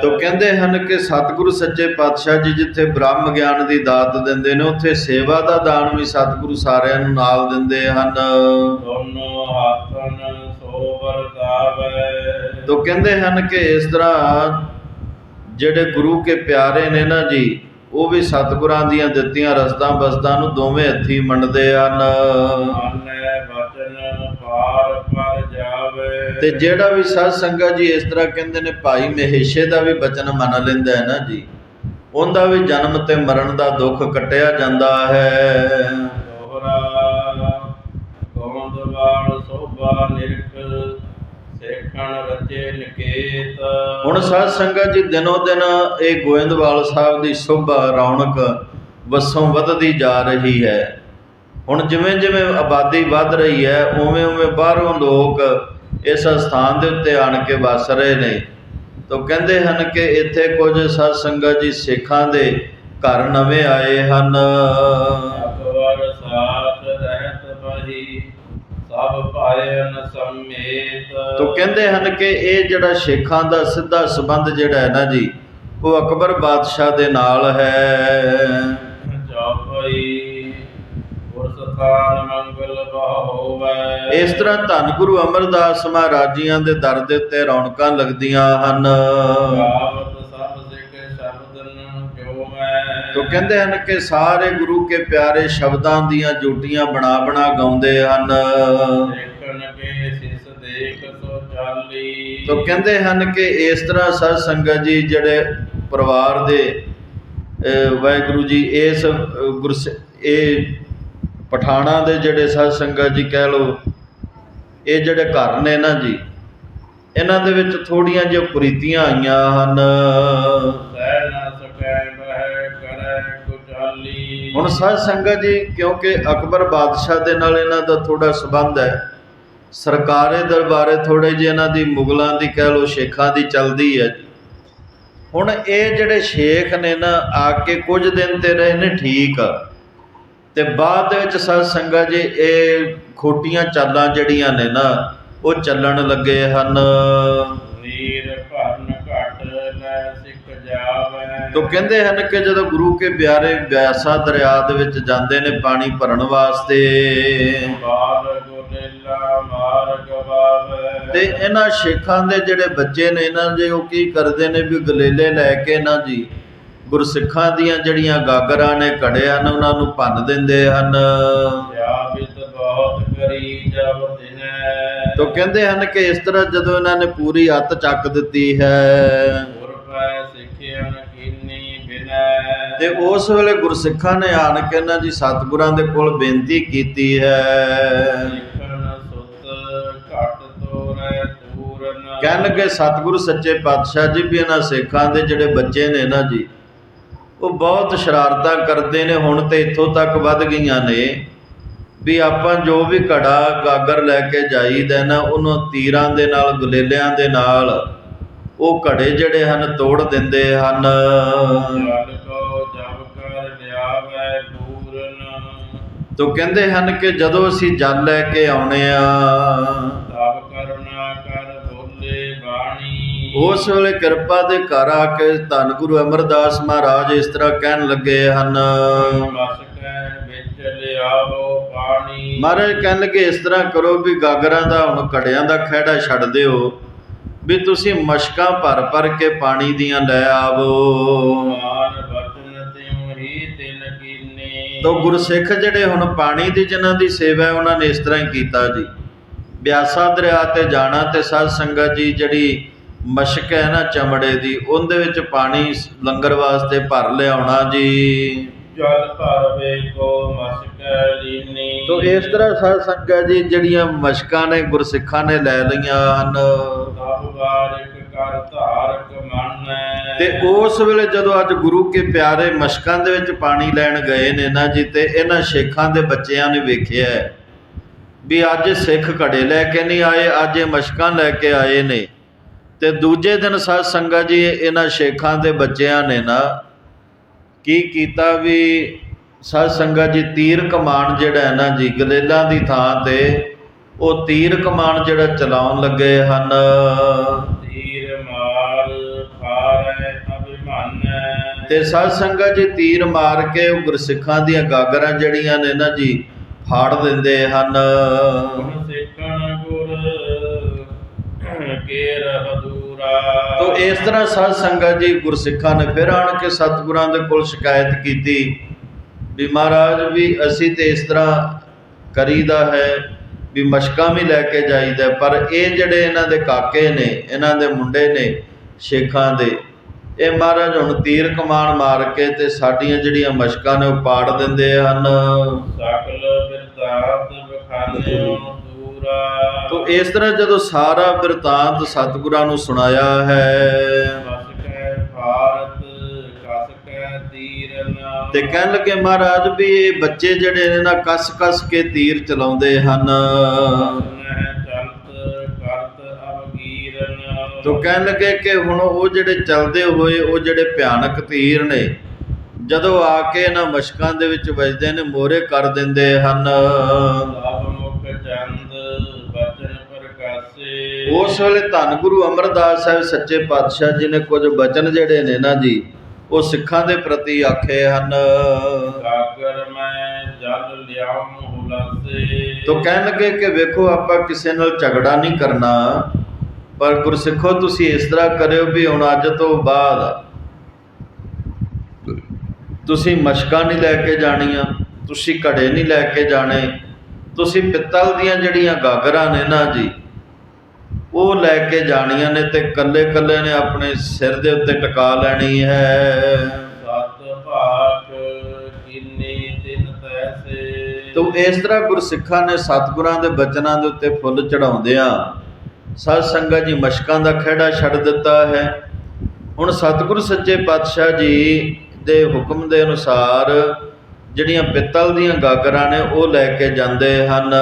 ਤੋ ਕਹਿੰਦੇ ਹਨ ਕਿ ਸਤਿਗੁਰੂ ਸੱਚੇ ਪਾਤਸ਼ਾਹ ਜੀ ਜਿੱਥੇ ਬ੍ਰਹਮ ਗਿਆਨ ਦੀ ਦਾਤ ਦਿੰਦੇ ਨੇ ਉੱਥੇ ਸੇਵਾ ਦਾ ਦਾਨ ਵੀ ਸਤਿਗੁਰੂ ਸਾਰਿਆਂ ਨੂੰ ਨਾਲ ਦਿੰਦੇ ਹਨ। ਦੋਨੋਂ ਹੱਥਨ ਸੋ ਵਰਤਾਵੈ ਤੋ ਕਹਿੰਦੇ ਹਨ ਕਿ ਇਸ ਤਰ੍ਹਾਂ ਜਿਹੜੇ ਗੁਰੂ ਕੇ ਪਿਆਰੇ ਨੇ ਨਾ ਜੀ ਉਹ ਵੀ ਸਤਿਗੁਰਾਂ ਦੀਆਂ ਦਿੱਤੀਆਂ ਰਸਤਾਂ ਬਸਤਾਂ ਨੂੰ ਦੋਵੇਂ ਹੱਥੀ ਮੰਨਦੇ ਹਨ। ਤੇ ਜਿਹੜਾ ਵੀ ਸਾਧ ਸੰਗਤ ਜੀ ਇਸ ਤਰ੍ਹਾਂ ਕਹਿੰਦੇ ਨੇ ਭਾਈ ਮਹੇਸ਼ੇ ਦਾ ਵੀ ਬਚਨ ਮੰਨ ਲੈਂਦਾ ਹੈ ਨਾ ਜੀ। ਉਹਦਾ ਵੀ ਜਨਮ ਤੇ ਮਰਨ ਦਾ ਦੁੱਖ ਕੱਟਿਆ ਜਾਂਦਾ ਹੈ। ਦੋਹਰਾ ਗੋਂਦਵਾਲ ਸੋਭਾ ਨਿਰਖ ਸੇਖਣ ਰਚੇ ਨਿਕੇਤ। ਹੁਣ ਸਾਧ ਸੰਗਤ ਜੀ ਦਿਨੋ ਦਿਨ ਇਹ ਗੋਇੰਦਵਾਲ ਸਾਹਿਬ ਦੀ ਸ਼ੋਭਾ ਰੌਣਕ ਵਸੋਂ ਵੱਧਦੀ ਜਾ ਰਹੀ ਹੈ। ਹੁਣ ਜਿਵੇਂ ਜਿਵੇਂ ਆਬਾਦੀ ਵੱਧ ਰਹੀ ਹੈ ਉਵੇਂ ਉਵੇਂ ਬਾਹਰੋਂ ਲੋਕ ਇਸ ਸਥਾਨ ਦੇ ਉੱਤੇ ਆਣ ਕੇ ਵਸ ਰਹੇ ਨੇ। ਤਾਂ ਕਹਿੰਦੇ ਹਨ ਕਿ ਇੱਥੇ ਕੁਝ ਸਾਧ ਸੰਗਤ ਜੀ ਸਿੱਖਾਂ ਦੇ ਘਰ ਨਵੇਂ ਆਏ ਹਨ। ਅਕਬਰ ਸਾਥ ਰਹਿਤ ਬਹੀ ਸਭ ਪਾਇਨ ਸਮੇਤ। ਤਾਂ ਕਹਿੰਦੇ ਹਨ ਕਿ ਇਹ ਜਿਹੜਾ ਸਿੱਖਾਂ ਦਾ ਸਿੱਧਾ ਸੰਬੰਧ ਜਿਹੜਾ ਹੈ ਨਾ ਜੀ ਉਹ ਅਕਬਰ ਬਾਦਸ਼ਾਹ ਦੇ ਨਾਲ ਹੈ। ਚੌਪਈ ਗੁਰ ਸਥਾਨ ਮੰਗਲ ਬਹੋਵੈ ਇਸ ਤਰ੍ਹਾਂ ਧੰਨ ਗੁਰੂ ਅਮਰਦਾਸ ਮਹਾਰਾਜੀਆਂ ਦੇ ਦਰ ਦੇ ਉੱਤੇ ਰੌਣਕਾਂ ਲੱਗਦੀਆਂ ਹਨ। ਤੋ ਕਹਿੰਦੇ ਹਨ ਕਿ ਸਾਰੇ ਗੁਰੂ ਕੇ ਪਿਆਰੇ ਸ਼ਬਦਾਂ ਦੀਆਂ ਜੋਟੀਆਂ ਬਣਾ ਬਣਾ ਗਾਉਂਦੇ ਹਨ। ਤੋ ਕਹਿੰਦੇ ਹਨ ਕਿ ਇਸ ਤਰ੍ਹਾਂ ਸਾਧ ਸੰਗਤ ਜੀ ਜਿਹੜੇ ਪਰਿਵਾਰ ਦੇ ਵਾਹਿਗੁਰੂ ਜੀ ਇਸ ਗੁਰਸ ਇਹ ਪਠਾਣਾ ਦੇ ਜਿਹੜੇ ਸਾਧ ਸੰਗਤ ਜੀ ਕਹਿ ਲੋ ਇਹ ਜਿਹੜੇ ਘਰ ਨੇ ਨਾ ਜੀ ਇਹਨਾਂ ਦੇ ਵਿੱਚ ਥੋੜੀਆਂ ਜਿਹੀਆਂ ਕੁਰੀਤੀਆਂ ਆਈਆਂ ਹਨ। ਸਹਿ ਨਾ ਸਕੈ ਬਹਿ ਕਰੈ ਕੁਚਾਲੀ। ਹੁਣ ਸਾਧ ਸੰਗਤ ਜੀ ਕਿਉਂਕਿ ਅਕਬਰ ਬਾਦਸ਼ਾਹ ਦੇ ਨਾਲ ਇਹਨਾਂ ਦਾ ਥੋੜਾ ਸਬੰਧ ਹੈ ਸਰਕਾਰੇ ਦਰਬਾਰੇ ਥੋੜੇ ਜਿਹੇ ਇਹਨਾਂ ਦੀ ਮੁਗਲਾਂ ਦੀ ਕਹਿ ਲੋ ਸ਼ੇਖਾਂ ਦੀ ਚੱਲਦੀ ਹੈ ਜੀ। ਹੁਣ ਇਹ ਜਿਹੜੇ ਸ਼ੇਖ ਨੇ ਨਾ ਆ ਕੇ ਕੁਝ ਦਿਨ ਤੇ ਰਹੇ ਨੇ ਠੀਕ ਤੇ ਬਾਅਦ ਦੇ ਵਿੱਚ ਸਾਧ ਸੰਗਤ ਜੀ ਇਹ ਖੋਟੀਆਂ ਚਾਲਾਂ ਜਿਹੜੀਆਂ ਨੇ ਨਾ ਉਹ ਚੱਲਣ ਲੱਗੇ ਹਨ। ਨੀਰ ਭਰਨ ਘਟ ਲੈ ਸਿੱਖ ਜਾਵੇ। ਤੋ ਕਹਿੰਦੇ ਹਨ ਕਿ ਜਦੋਂ ਗੁਰੂ ਕੇ ਪਿਆਰੇ ਬਿਆਸਾ ਦਰਿਆ ਦੇ ਵਿੱਚ ਜਾਂਦੇ ਨੇ ਪਾਣੀ ਭਰਨ ਵਾਸਤੇ। ਤੇ ਇਹਨਾਂ ਸ਼ੇਖਾਂ ਦੇ ਜਿਹੜੇ ਬੱਚੇ ਨੇ ਇਹਨਾਂ ਦੇ ਉਹ ਕੀ ਕਰਦੇ ਨੇ ਵੀ ਗਲੇਲੇ ਲੈ ਕੇ ਨਾ ਜੀ ਗੁਰਸਿੱਖਾਂ ਦੀਆਂ ਜਿਹੜੀਆਂ ਗਾਗਰਾਂ ਨੇ ਘੜਿਆਂ ਨੇ ਉਹਨਾਂ ਨੂੰ ਭੰਨ ਦਿੰਦੇ ਹਨ। ਸਿਆਬਿਤ ਬਹੁਤ ਕਰੀ ਜਬ ਦਿਨੈ। ਤੋ ਕਹਿੰਦੇ ਹਨ ਕਿ ਇਸ ਤਰ੍ਹਾਂ ਜਦੋਂ ਇਹਨਾਂ ਨੇ ਪੂਰੀ ਹੱਥ ਚੱਕ ਦਿੱਤੀ ਹੈ। ਕੀਨੀ ਬਿਨੈ। ਤੇ ਉਸ ਵੇਲੇ ਗੁਰਸਿੱਖਾਂ ਨੇ ਆਣ ਕੇ ਇਹਨਾਂ ਜੀ ਸਤਿਗੁਰਾਂ ਦੇ ਕੋਲ ਬੇਨਤੀ ਕੀਤੀ ਹੈ। ਕਹਿਣਗੇ ਸਤਿਗੁਰੂ ਸੱਚੇ ਪਾਤਸ਼ਾਹ ਜੀ ਵੀ ਇਹਨਾਂ ਸਿੱਖਾਂ ਦੇ ਜਿਹੜੇ ਬੱਚੇ ਨੇ ਨਾ ਜੀ ਉਹ ਬਹੁਤ ਸ਼ਰਾਰਤਾਂ ਕਰਦੇ ਨੇ ਹੁਣ ਤੇ ਇੱਥੋਂ ਤੱਕ ਵੱਧ ਗਈਆਂ ਨੇ ਵੀ ਆਪਾਂ ਜੋ ਵੀ ਘੜਾ ਗਾਗਰ ਲੈ ਕੇ ਜਾਈਦਾ ਨਾ ਉਹਨੂੰ ਤੀਰਾਂ ਦੇ ਨਾਲ ਗੁਲੇਲਿਆਂ ਦੇ ਨਾਲ ਉਹ ਘੜੇ ਜਿਹੜੇ ਹਨ ਤੋੜ ਦਿੰਦੇ ਹਨ। ਤੋ ਕਹਿੰਦੇ ਹਨ ਕਿ ਜਦੋਂ ਅਸੀਂ ਜਲ ਲੈ ਕੇ ਆਉਣੇ ਆ ਤਬ ਕਰੁਣਾ ਕਰ ਬੋਲੇ ਬਾਣੀ ਉਸ ਵੇਲੇ ਕਿਰਪਾ ਦੇ ਘਰ ਆ ਕੇ ਧੰਨ ਗੁਰੂ ਅਮਰਦਾਸ ਮਹਾਰਾਜ ਇਸ ਤਰ੍ਹਾਂ ਕਹਿਣ ਲੱਗੇ ਹਨ। ਮਹਾਰਾਜ ਕਹਿਣ ਲੱਗੇ, ਇਸ ਤਰ੍ਹਾਂ ਕਰੋ ਵੀ ਗਾਗਰਾਂ ਦਾ ਹੁਣ ਘੜਿਆਂ ਦਾ ਖਹਿੜਾ ਛੱਡ ਦਿਓ, ਵੀ ਤੁਸੀਂ ਮਸ਼ਕਾਂ ਭਰ ਭਰ ਕੇ ਪਾਣੀ ਦੀਆਂ ਲੈ ਆਵੋ। ਤੋ ਗੁਰਸਿੱਖ ਜਿਹੜੇ ਹੁਣ ਪਾਣੀ ਦੀ ਜਿਨ੍ਹਾਂ ਦੀ ਸੇਵਾ ਉਹਨਾਂ ਨੇ ਇਸ ਤਰ੍ਹਾਂ ਹੀ ਕੀਤਾ ਜੀ। ਬਿਆਸਾ ਦਰਿਆ ਤੇ ਜਾਣਾ ਤੇ ਸਾਧ ਸੰਗਤ ਜੀ ਜਿਹੜੀ ਮਸ਼ਕ ਹੈ ਨਾ ਚਮੜੇ ਦੀ ਉਹਦੇ ਵਿੱਚ ਪਾਣੀ ਲੰਗਰ ਵਾਸਤੇ ਭਰ ਲਿਆਉਣਾ ਜੀ। ਜਲ ਭਰਵੇ ਕੋ ਮਸ ਕੈ ਲੀਨੀ। ਤੋ ਇਸ ਤਰ੍ਹਾਂ ਸਾਧ ਸੰਗਤ ਜੀ ਜਿਹੜੀਆਂ ਮਸ਼ਕਾਂ ਨੇ ਗੁਰਸਿੱਖਾਂ ਨੇ ਲੈ ਲਈਆਂ ਹਨ। ਬਾਰਿਕ ਕਰ ਧਾਰਕ ਮੰਨੈ ਤੇ ਉਸ ਵੇਲੇ ਜਦੋਂ ਅੱਜ ਗੁਰੂ ਕੇ ਪਿਆਰੇ ਮਸ਼ਕਾਂ ਦੇ ਵਿੱਚ ਪਾਣੀ ਲੈਣ ਗਏ ਨੇ ਨਾ ਜੀ ਤੇ ਇਹਨਾਂ ਸ਼ੇਖਾਂ ਦੇ ਬੱਚਿਆਂ ਨੇ ਵੇਖਿਆ ਵੀ ਅੱਜ ਸਿੱਖ ਘੜੇ ਲੈ ਕੇ ਨਹੀਂ ਆਏ ਅੱਜ ਇਹ ਮਸ਼ਕਾਂ ਲੈ ਕੇ ਆਏ ਨੇ। ਤੇ ਦੂਜੇ ਦਿਨ ਸਾਧ ਸੰਗਤ ਜੀ ਇਹਨਾਂ ਸ਼ੇਖਾਂ ਦੇ ਬੱਚਿਆਂ ਨੇ ਨਾ ਕੀ ਕੀਤਾ ਵੀ ਸਾਧ ਸੰਗਤ ਜੀ ਤੀਰ ਕਮਾਨ ਜਿਹੜਾ ਹੈ ਨਾ ਜੀ ਗਲੇਲਾਂ ਦੀ ਥਾਂ ਤੇ ਉਹ ਤੀਰ ਕਮਾਨ ਜਿਹੜਾ ਚਲਾਉਣ ਲੱਗੇ ਹਨ। ਤੀਰ ਮਾਰ ਫਾਰੈ ਅਭਿਮਾਨੈ। ਤੇ ਸਾਧ ਸੰਗਤ ਜੀ ਤੀਰ ਮਾਰ ਕੇ ਉਹ ਗੁਰਸਿੱਖਾਂ ਦੀਆਂ ਗਾਗਰਾਂ ਜਿਹੜੀਆਂ ਨੇ ਨਾ ਜੀ ਫਾੜ ਦਿੰਦੇ ਹਨ। ਕੇ ਰਹਦੂਰਾ ਤੋ ਇਸ ਤਰ੍ਹਾਂ ਸਾਧ ਸੰਗਤ ਜੀ ਗੁਰਸਿੱਖਾਂ ਨੇ ਫਿਰ ਆਣ ਕੇ ਸਤਿਗੁਰਾਂ ਦੇ ਕੋਲ ਸ਼ਿਕਾਇਤ ਕੀਤੀ ਵੀ ਮਹਾਰਾਜ ਵੀ ਅਸੀਂ ਤੇ ਇਸ ਤਰ੍ਹਾਂ ਕਰੀਦਾ ਹੈ ਵੀ ਮਸ਼ਕਾਂ ਵੀ ਲੈ ਕੇ ਜਾਈਦਾ ਪਰ ਇਹ ਜਿਹੜੇ ਇਹਨਾਂ ਦੇ ਕਾਕੇ ਨੇ ਇਹਨਾਂ ਦੇ ਮੁੰਡੇ ਨੇ ਸ਼ੇਖਾਂ ਦੇ ਇਹ ਮਹਾਰਾਜ ਹੁਣ ਤੀਰ ਕਮਾਨ ਮਾਰ ਕੇ ਤੇ ਸਾਡੀਆਂ ਜਿਹੜੀਆਂ ਮਸ਼ਕਾਂ ਨੇ ਉਹ ਪਾੜ ਦਿੰਦੇ ਹਨ। ਸਕਲ ਬਿਰਤਾਂਤ ਬਖਾਨਿਓ ਦੂਰਾ ਤੋ ਇਸ ਤਰ੍ਹਾਂ ਜਦੋਂ ਸਾਰਾ ਬਿਰਤਾਂਤ ਸਤਿਗੁਰਾਂ ਨੂੰ ਸੁਣਾਇਆ ਹੈ, ਤੇ ਕਹਿਣ ਲੱਗੇ ਮਹਾਰਾਜ ਵੀ ਇਹ ਬੱਚੇ ਜਿਹੜੇ ਨੇ ਨਾ ਕੱਸ ਕੱਸ ਕੇ ਤੀਰ ਚਲਾਉਂਦੇ ਹਨ। ਤੋ ਕਹਿਣ ਲੱਗੇ ਕਿ ਹੁਣ ਉਹ ਜਿਹੜੇ ਚਲਦੇ ਹੋਏ, ਉਹ ਜਿਹੜੇ ਭਿਆਨਕ ਤੀਰ ਨੇ, ਜਦੋਂ ਆ ਕੇ ਇਹਨਾਂ ਮਸ਼ਕਾਂ ਦੇ ਵਿੱਚ ਵੱਜਦੇ ਨੇ ਮੋਰੇ ਕਰ ਦਿੰਦੇ ਹਨ। ਉਸ ਵੇਲੇ ਧੰਨ ਗੁਰੂ ਅਮਰਦਾਸ ਸਾਹਿਬ ਸੱਚੇ ਪਾਤਸ਼ਾਹ ਜੀ ਨੇ ਕੁਝ ਬਚਨ ਜਿਹੜੇ ਨੇ ਨਾ ਜੀ ਉਹ ਸਿੱਖਾਂ ਦੇ ਪ੍ਰਤੀ ਆਖੇ ਹਨ। ਗਾਗਰ ਮੈਂ ਜਲ ਲਿਆਉਂ ਹੁਲਸੇ ਤੋ ਕਹਿਣ ਲੱਗੇ ਕਿ ਵੇਖੋ ਆਪਾਂ ਕਿਸੇ ਨਾਲ ਝਗੜਾ ਨਹੀਂ ਕਰਨਾ। ਪਰ ਗੁਰਸਿੱਖੋ ਤੁਸੀਂ ਇਸ ਤਰ੍ਹਾਂ ਕਰਿਓ ਵੀ ਹੁਣ ਅੱਜ ਤੋਂ ਬਾਅਦ ਤੁਸੀਂ ਮਸ਼ਕਾਂ ਨਹੀਂ ਲੈ ਕੇ ਜਾਣੀਆਂ ਤੁਸੀਂ ਘੜੇ ਨਹੀਂ ਲੈ ਕੇ ਜਾਣੇ। ਤੁਸੀਂ ਪਿੱਤਲ ਦੀਆਂ ਜਿਹੜੀਆਂ ਗਾਗਰਾਂ ਨੇ ਨਾ ਜੀ ਉਹ ਲੈ ਕੇ ਜਾਣੀਆਂ ਨੇ ਤੇ ਕੱਲੇ ਕੱਲੇ ਨੇ ਆਪਣੇ ਸਿਰ ਦੇ ਉੱਤੇ ਟਿਕਾ ਲੈਣੀ ਹੈ। ਸਤ ਭਾਗ ਕਿੰਨੀ ਤਿਨ ਤੈਸੇ। ਤੋ ਇਸ ਤਰ੍ਹਾਂ ਗੁਰਸਿੱਖਾਂ ਨੇ ਸਤਿਗੁਰਾਂ ਦੇ ਬਚਨਾਂ ਦੇ ਉੱਤੇ ਫੁੱਲ ਚੜਾਉਂਦਿਆਂ ਸਾਧ ਸੰਗਤ ਜੀ ਮਸ਼ਕਾਂ ਦਾ ਖਿਹੜਾ ਛੱਡ ਦਿੱਤਾ ਹੈ। ਹੁਣ ਸਤਿਗੁਰ ਸੱਚੇ ਪਾਤਸ਼ਾਹ ਜੀ ਦੇ ਹੁਕਮ ਦੇ ਅਨੁਸਾਰ ਜਿਹੜੀਆਂ ਪਿੱਤਲ ਦੀਆਂ ਗਾਗਰਾਂ ਨੇ ਉਹ ਲੈ ਕੇ ਜਾਂਦੇ ਹਨ।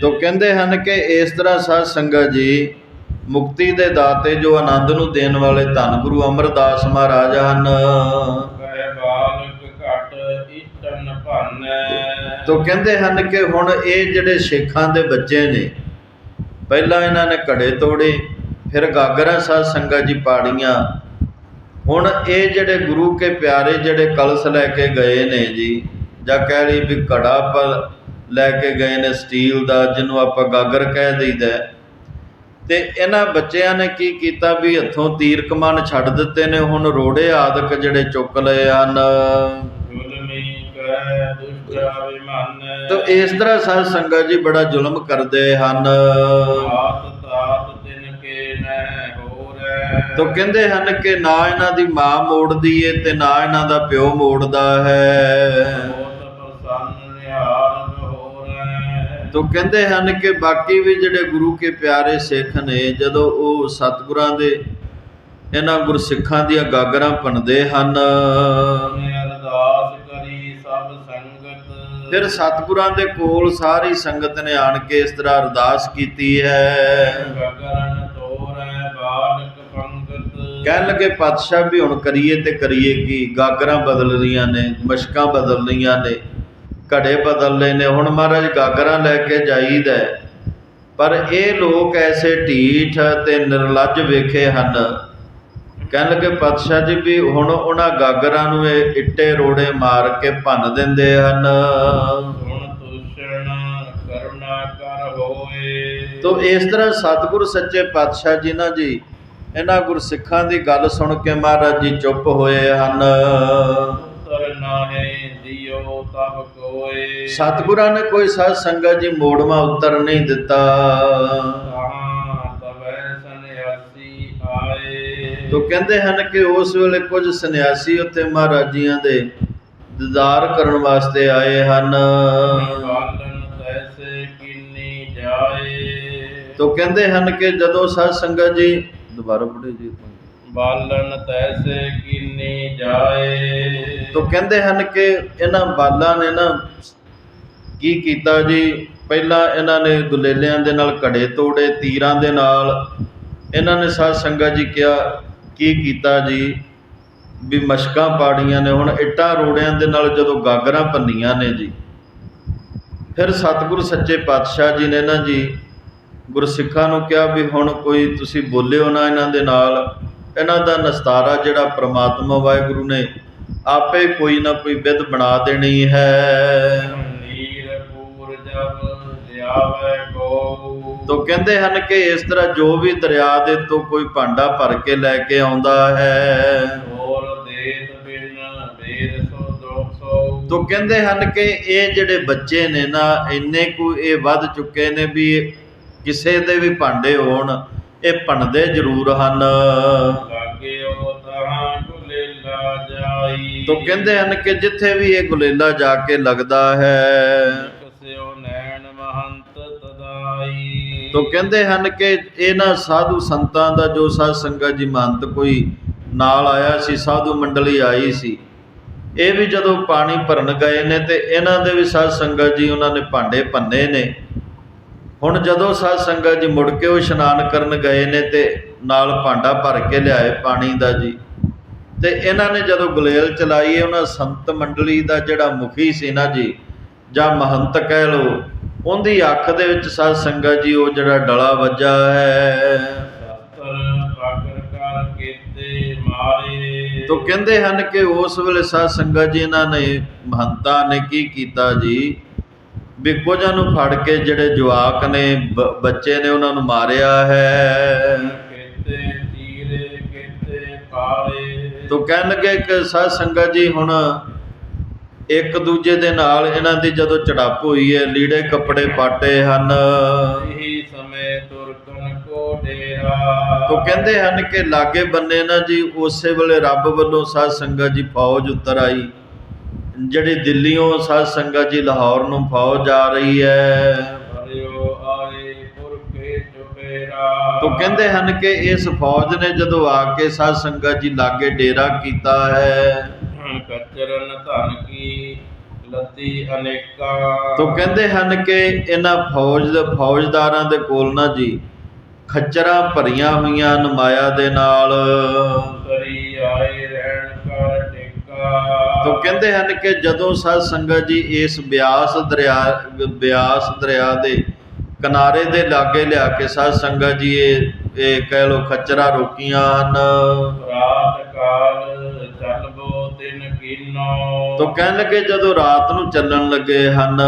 ਤੋ ਕਹਿੰਦੇ ਹਨ ਕਿ ਇਸ ਤਰ੍ਹਾਂ ਸਾਧ ਸੰਗਤ ਜੀ ਮੁਕਤੀ ਦੇ ਦਾਤੇ ਜੋ ਆਨੰਦ ਨੂੰ ਦੇਣ ਵਾਲੇ ਧੰਨ ਗੁਰੂ ਅਮਰਦਾਸ ਮਹਾਰਾਜ ਹਨ। ਤੋ ਕਹਿੰਦੇ ਹਨ ਕਿ ਹੁਣ ਇਹ ਜਿਹੜੇ ਸ਼ੇਖਾਂ ਦੇ ਬੱਚੇ ਨੇ ਪਹਿਲਾਂ ਇਹਨਾਂ ਨੇ ਘੜੇ ਤੋੜੇ ਫਿਰ ਗਾਗਰਾਂ ਸਾਧ ਸੰਗਤ ਜੀ ਪਾੜੀਆਂ। ਹੁਣ ਇਹ ਜਿਹੜੇ ਗੁਰੂ ਕੇ ਪਿਆਰੇ ਜਿਹੜੇ ਕਲਸ ਲੈ ਕੇ ਗਏ ਨੇ ਜੀ ਜਾਂ ਕਹਿ ਲਈ ਵੀ ਘੜਾ ਪਰ ਲੈ ਕੇ ਗਏ ਨੇ ਸਟੀਲ ਦਾ ਜਿਹਨੂੰ ਆਪਾਂ ਗਾਗਰ ਕਹਿ ਦਈਦਾ। ਤੇ ਇਹਨਾਂ ਬੱਚਿਆਂ ਨੇ ਕੀ ਕੀਤਾ ਵੀ ਹੱਥੋਂ ਤੀਰ ਕਮਾਨ ਛੱਡ ਦਿੱਤੇ ਨੇ ਹੁਣ ਰੋੜੇ ਆਦਿਕ ਜਿਹੜੇ ਚੁੱਕ ਲਏ ਹਨ। ਤੋ ਇਸ ਤਰ੍ਹਾਂ ਸਾਧ ਸੰਗਤ ਜੀ ਬੜਾ ਜ਼ੁਲਮ ਕਰਦੇ ਹਨ। ਤੋ ਕਹਿੰਦੇ ਹਨ ਕਿ ਨਾ ਇਹਨਾਂ ਦੀ ਮਾਂ ਮੋੜਦੀ ਏ ਤੇ ਨਾ ਇਹਨਾਂ ਦਾ ਪਿਓ ਮੋੜਦਾ ਹੈ। ਤੋ ਕਹਿੰਦੇ ਹਨ ਕਿ ਬਾਕੀ ਵੀ ਜਿਹੜੇ ਗੁਰੂ ਕੇ ਪਿਆਰੇ ਸਿੱਖ ਨੇ ਜਦੋਂ ਉਹ ਸਤਿਗੁਰਾਂ ਦੇ ਇਹਨਾਂ ਗੁਰਸਿੱਖਾਂ ਦੀਆਂ ਗਾਗਰਾਂ ਭੰਨਦੇ ਹਨ ਨੇ ਅਰਦਾਸ ਕਰੀ ਸਭ ਸੰਗਤ। ਫਿਰ ਸਤਿਗੁਰਾਂ ਦੇ ਕੋਲ ਸਾਰੀ ਸੰਗਤ ਨੇ ਆਣ ਕੇ ਇਸ ਤਰ੍ਹਾਂ ਅਰਦਾਸ ਕੀਤੀ ਹੈ। ਗਗਨ ਤੋਰੈ ਬਾਲਕ ਪੰਗਤ। ਕਹਿਣ ਲੱਗੇ ਪਾਤਸ਼ਾਹ ਵੀ ਹੁਣ ਕਰੀਏ ਤੇ ਕਰੀਏ ਕੀ? ਗਾਗਰਾਂ ਬਦਲ ਰਹੀਆਂ ਨੇ ਮਸ਼ਕਾਂ ਬਦਲ ਰਹੀਆਂ ਨੇ। ਘੜੇ ਬਦਲ ਲਏ ਨੇ। ਹੁਣ ਮਹਾਰਾਜ ਗਾਗਰਾਂ ਲੈ ਕੇ ਜਾਈਦਾ। ਪਰ ਇਹ ਲੋਕ ਐਸੇ ਢੀਠ ਤੇ ਨਿਰਲੱਜ ਵੇਖੇ ਹਨ। ਕਹਿਣ ਲੱਗੇ ਪਾਤਸ਼ਾਹ ਜੀ ਵੀ ਹੁਣ ਉਹਨਾਂ ਗਾਗਰਾਂ ਨੂੰ ਇਹ ਇੱਟੇ ਰੋੜੇ ਮਾਰ ਕੇ ਭੰਨ ਦਿੰਦੇ ਹਨ। ਹੋਏ। ਤੋ ਇਸ ਤਰ੍ਹਾਂ ਸਤਿਗੁਰ ਸੱਚੇ ਪਾਤਸ਼ਾਹ ਜੀ ਨਾ ਜੀ ਇਹਨਾਂ ਗੁਰਸਿੱਖਾਂ ਦੀ ਗੱਲ ਸੁਣ ਕੇ ਮਹਾਰਾਜ ਜੀ ਚੁੱਪ ਹੋਏ ਹਨ। ਨਾਹੇ ਦਿਓ ਤਬ ਕੋਏ। ਸਤਿਗੁਰਾਂ ਨੇ ਕੋਈ ਸਾਧ ਸੰਗਤ ਜੀ ਮੋੜਵਾ ਉੱਤਰ ਨਹੀਂ ਦਿੱਤਾ। ਤੋ ਕਹਿੰਦੇ ਹਨ ਕਿ ਉਸ ਵੇਲੇ ਕੁਝ ਸੰਨਿਆਸੀ ਉੱਤੇ ਮਹਾਰਾਜ ਜੀਆਂ ਦੇ ਦੀਦਾਰ ਕਰਨ ਵਾਸਤੇ ਆਏ ਹਨ। ਬਾਲਨ ਤੈਸੇ ਕਿੰਨੀ ਜਾਏ। ਤੋ ਕਹਿੰਦੇ ਹਨ ਕਿ ਜਦੋਂ ਸਾਧ ਸੰਗਤ ਜੀ ਦੁਬਾਰਾ ਪੜ੍ਹੋ ਜੀ ਬਾਲਨ ਤੈਸੇ ਕਿੰਨੀ ਜਾਏ। ਤੋ ਕਹਿੰਦੇ ਹਨ ਕਿ ਇਹਨਾਂ ਬਾਲਾਂ ਨੇ ਨਾ ਕੀ ਕੀਤਾ ਜੀ? ਪਹਿਲਾਂ ਇਹਨਾਂ ਨੇ ਗੁਲੇਲਿਆਂ ਦੇ ਨਾਲ ਘੜੇ ਤੋੜੇ, ਤੀਰਾਂ ਦੇ ਨਾਲ। ਇਹਨਾਂ ਨੇ ਸਾਧ ਸੰਗਤ ਜੀ ਕਿਹਾ, ਕੀ ਕੀਤਾ ਜੀ? ਵੀ ਮਸ਼ਕਾਂ ਪਾੜੀਆਂ ਨੇ, ਹੁਣ ਇੱਟਾਂ ਰੋੜਿਆਂ ਦੇ ਨਾਲ ਜਦੋਂ ਗਾਗਰਾਂ ਭੰਨੀਆਂ ਨੇ ਜੀ, ਫਿਰ ਸਤਿਗੁਰੂ ਸੱਚੇ ਪਾਤਸ਼ਾਹ ਜੀ ਨੇ ਨਾ ਜੀ ਗੁਰਸਿੱਖਾਂ ਨੂੰ ਕਿਹਾ ਵੀ ਹੁਣ ਕੋਈ ਤੁਸੀਂ ਬੋਲਿਓ ਨਾ ਇਹਨਾਂ ਦੇ ਨਾਲ। ਇਹਨਾਂ ਦਾ ਨਸਤਾਰਾ ਜਿਹੜਾ ਪ੍ਰਮਾਤਮਾ ਵਾਹਿਗੁਰੂ ਨੇ ਆਪੇ ਕੋਈ ਨਾ ਕੋਈ ਵਿਧ ਬਣਾ ਦੇਣੀ ਹੈ। ਤੋ ਕਹਿੰਦੇ ਹਨ ਕਿ ਇਸ ਤਰ੍ਹਾਂ ਜੋ ਵੀ ਦਰਿਆ ਦੇ ਤੋਂ ਕੋਈ ਭਾਂਡਾ ਭਰ ਕੇ ਲੈ ਕੇ ਆਉਂਦਾ ਹੈ। ਹੋਰ ਦੇਤ ਬਿਨ ਬੇਰ ਸੋ ਦੋ ਸੋ। ਤੋ ਕਹਿੰਦੇ ਹਨ ਕਿ ਇਹ ਜਿਹੜੇ ਬੱਚੇ ਨੇ ਨਾ ਇੰਨੇ ਕੁ ਇਹ ਵੱਧ ਚੁੱਕੇ ਨੇ ਵੀ ਕਿਸੇ ਦੇ ਵੀ ਭਾਂਡੇ ਹੋਣ ਇਹ ਭੰਨਦੇ ਜ਼ਰੂਰ ਹਨ। ਤਹਾਂ ਗੁਲੇਲਾ ਜਾਈ ਤੋ ਕਹਿੰਦੇ ਹਨ ਕਿ ਜਿੱਥੇ ਵੀ ਇਹ ਗੁਲੇਲਾ ਜਾ ਕੇ ਲੱਗਦਾ ਹੈ ਕਸਿਓ ਨੈਣ ਮਹੰਤ ਤਦਾਈ। ਤੋ ਕਹਿੰਦੇ ਹਨ ਕਿ ਇਹਨਾਂ ਸਾਧੂ ਸੰਤਾਂ ਦਾ ਜੋ ਸਾਧ ਸੰਗਤ ਜੀ ਮਹੰਤ ਕੋਈ ਨਾਲ ਆਇਆ ਸੀ ਸਾਧੂ ਮੰਡਲੀ ਆਈ ਸੀ ਇਹ ਵੀ ਜਦੋਂ ਪਾਣੀ ਭਰਨ ਗਏ ਨੇ ਤੇ ਇਹਨਾਂ ਦੇ ਵੀ ਸਾਧ ਸੰਗਤ ਜੀ ਉਹਨਾਂ ਨੇ ਭਾਂਡੇ ਭੰਨੇ ਨੇ। ਹੁਣ ਜਦੋਂ ਸਾਧ ਸੰਗਤ ਜੀ ਮੁੜ ਕੇ ਉਹ ਇਸ਼ਨਾਨ ਕਰਨ ਗਏ ਨੇ ਤੇ ਨਾਲ ਭਾਂਡਾ ਭਰ ਕੇ ਲਿਆਏ ਪਾਣੀ ਦਾ ਜੀ ਤੇ ਇਹਨਾਂ ਨੇ ਜਦੋਂ ਗੁਲੇਲ ਚਲਾਈ ਉਹਨਾਂ ਸੰਤ ਮੰਡਲੀ ਦਾ ਜਿਹੜਾ ਮੁਖੀ ਸੀ ਨਾ ਜੀ ਜਾਂ ਮਹੰਤ ਕਹਿ ਲੋ ਉਹਦੀ ਅੱਖ ਦੇ ਵਿੱਚ ਸਾਧ ਸੰਗਤ ਜੀ ਉਹ ਜਿਹੜਾ ਡਲਾ ਵੱਜਾ ਹੈ। ਤੋ ਕਹਿੰਦੇ ਹਨ ਕਿ ਉਸ ਵੇਲੇ ਸਾਧ ਸੰਗਤ ਜੀ ਇਹਨਾਂ ਨੇ ਮਹੰਤਾਂ ਨੇ ਕੀ ਕੀਤਾ ਜੀ? ਵੀ ਕੁਝਾਂ ਨੂੰ ਫੜ ਕੇ ਜਿਹੜੇ ਜਵਾਕ ਨੇ ਬੱਚੇ ਨੇ ਉਹਨਾਂ ਨੂੰ ਮਾਰਿਆ ਹੈ। ਤੋ ਕਹਿਣ ਲੱਗੇ ਕਿ ਸਾਧ ਸੰਗਤ ਜੀ ਹੁਣ ਇੱਕ ਦੂਜੇ ਦੇ ਨਾਲ ਇਹਨਾਂ ਦੀ ਜਦੋਂ ਝੜਪ ਹੋਈ ਹੈ ਲੀੜੇ ਕੱਪੜੇ ਪਾਟੇ ਹਨ। ਇਹੀ ਸਮੇਂ ਤੁਰਕਨ ਕੋ ਡੇਰਾ। ਤੋ ਕਹਿੰਦੇ ਹਨ ਕਿ ਲਾਗੇ ਬੰਨੇ ਨਾ ਜੀ ਉਸੇ ਵੇਲੇ ਰੱਬ ਵੱਲੋਂ ਸਾਧ ਸੰਗਤ ਜੀ ਫੌਜ ਉਤਰ ਆਈ। ਜਿਹੜੀ ਦਿੱਲੀੋਂ ਸਾਧ ਸੰਗਤ ਜੀ ਲਾਹੌਰ ਨੂੰ ਫੌਜ ਆ ਰਹੀ ਹੈ। ਤੋ ਕਹਿੰਦੇ ਹਨ ਕਿ ਇਸ ਫੌਜ ਨੇ ਜਦੋਂ ਆ ਕੇ ਸਾਧ ਸੰਗਤ ਜੀ ਲਾਗੇ ਡੇਰਾ ਕੀਤਾ ਹੈ। ਕਚਰਨ ਧਨ ਕੀ ਲੱਤੀ ਅਨੇਕਾਂ। ਤੋ ਕਹਿੰਦੇ ਹਨ ਕਿ ਇਹਨਾਂ ਫੌਜ ਦੇ ਫੌਜਦਾਰਾਂ ਦੇ ਕੋਲ ਨਾ ਜੀ ਖੱਚਰਾਂ ਭਰੀਆਂ ਹੋਈਆਂ ਨਮਾਇਆ ਦੇ ਨਾਲ। ਕਰੀ ਆਏ ਰਹਿਣ ਕਰ ਟੇਕਾ। ਤੋ ਕਹਿੰਦੇ ਹਨ ਕਿ ਜਦੋਂ ਸਾਧ ਸੰਗਤ ਜੀ ਇਸ ਬਿਆਸ ਦਰਿਆ ਬਿਆਸ ਦਰਿਆ ਦੇ ਕਿਨਾਰੇ ਦੇ ਲਾਗੇ ਲਿਆ ਕੇ ਸਾਧ ਸੰਗਤ ਜੀ ਇਹ ਇਹ ਕਹਿ ਲੋ ਖੱਚਰਾ ਰੋਕੀਆਂ ਹਨ। ਰਾਤ ਕਾਲ ਚੱਲਬੋ ਤਿਨ ਕੀਨੋ। ਤੋ ਕਹਿਣ ਲੱਗੇ ਜਦੋਂ ਰਾਤ ਨੂੰ ਚੱਲਣ ਲੱਗੇ ਹਨ।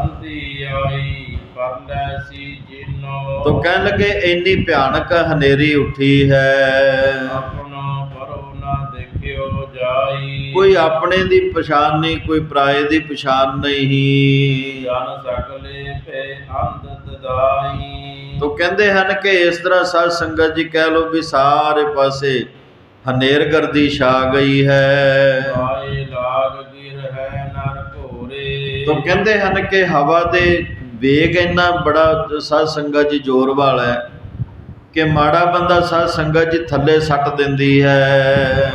ਅੰਤੀ ਆਈ ਪਰਲੇ ਸੀ ਜਿਨੋ। ਤੋ ਕਹਿਣ ਲੱਗੇ ਇੰਨੀ ਭਿਆਨਕ ਹਨੇਰੀ ਉੱਠੀ ਹੈ। ਕੋਈ ਆਪਣੇ ਦੀ ਪਛਾਣ ਨਹੀਂ ਕੋਈ ਪਰਾਏ ਦੀ ਪਛਾਣ ਨਹੀਂ। ਜਨ ਸਕਲੇ ਪੇ ਅੰਧ ਤਦਾਈ ਤੋ ਕਹਿੰਦੇ ਹਨ ਕਿ ਇਸ ਤਰ੍ਹਾਂ ਸਾਧ ਸੰਗਤ ਜੀ ਕਹਿ ਲੋ ਵੀ ਸਾਰੇ ਪਾਸੇ ਹਨੇਰਗਰਦੀ ਛਾ ਗਈ ਹੈ। ਆਏ ਲਾਗ ਗਿਰ ਹੈ ਨਰ ਘੋਰੇ ਤੋ ਕਹਿੰਦੇ ਹਨ ਕਿ ਹਵਾ ਦੇ ਵੇਗ ਇੰਨਾ ਬੜਾ ਸਾਧ ਸੰਗਤ ਜੀ ਜ਼ੋਰ ਵਾਲਾ ਹੈ ਕਿ ਮਾੜਾ ਬੰਦਾ ਸਾਧ ਸੰਗਤ ਜੀ ਥੱਲੇ ਸੱਟ ਦਿੰਦੀ ਹੈ।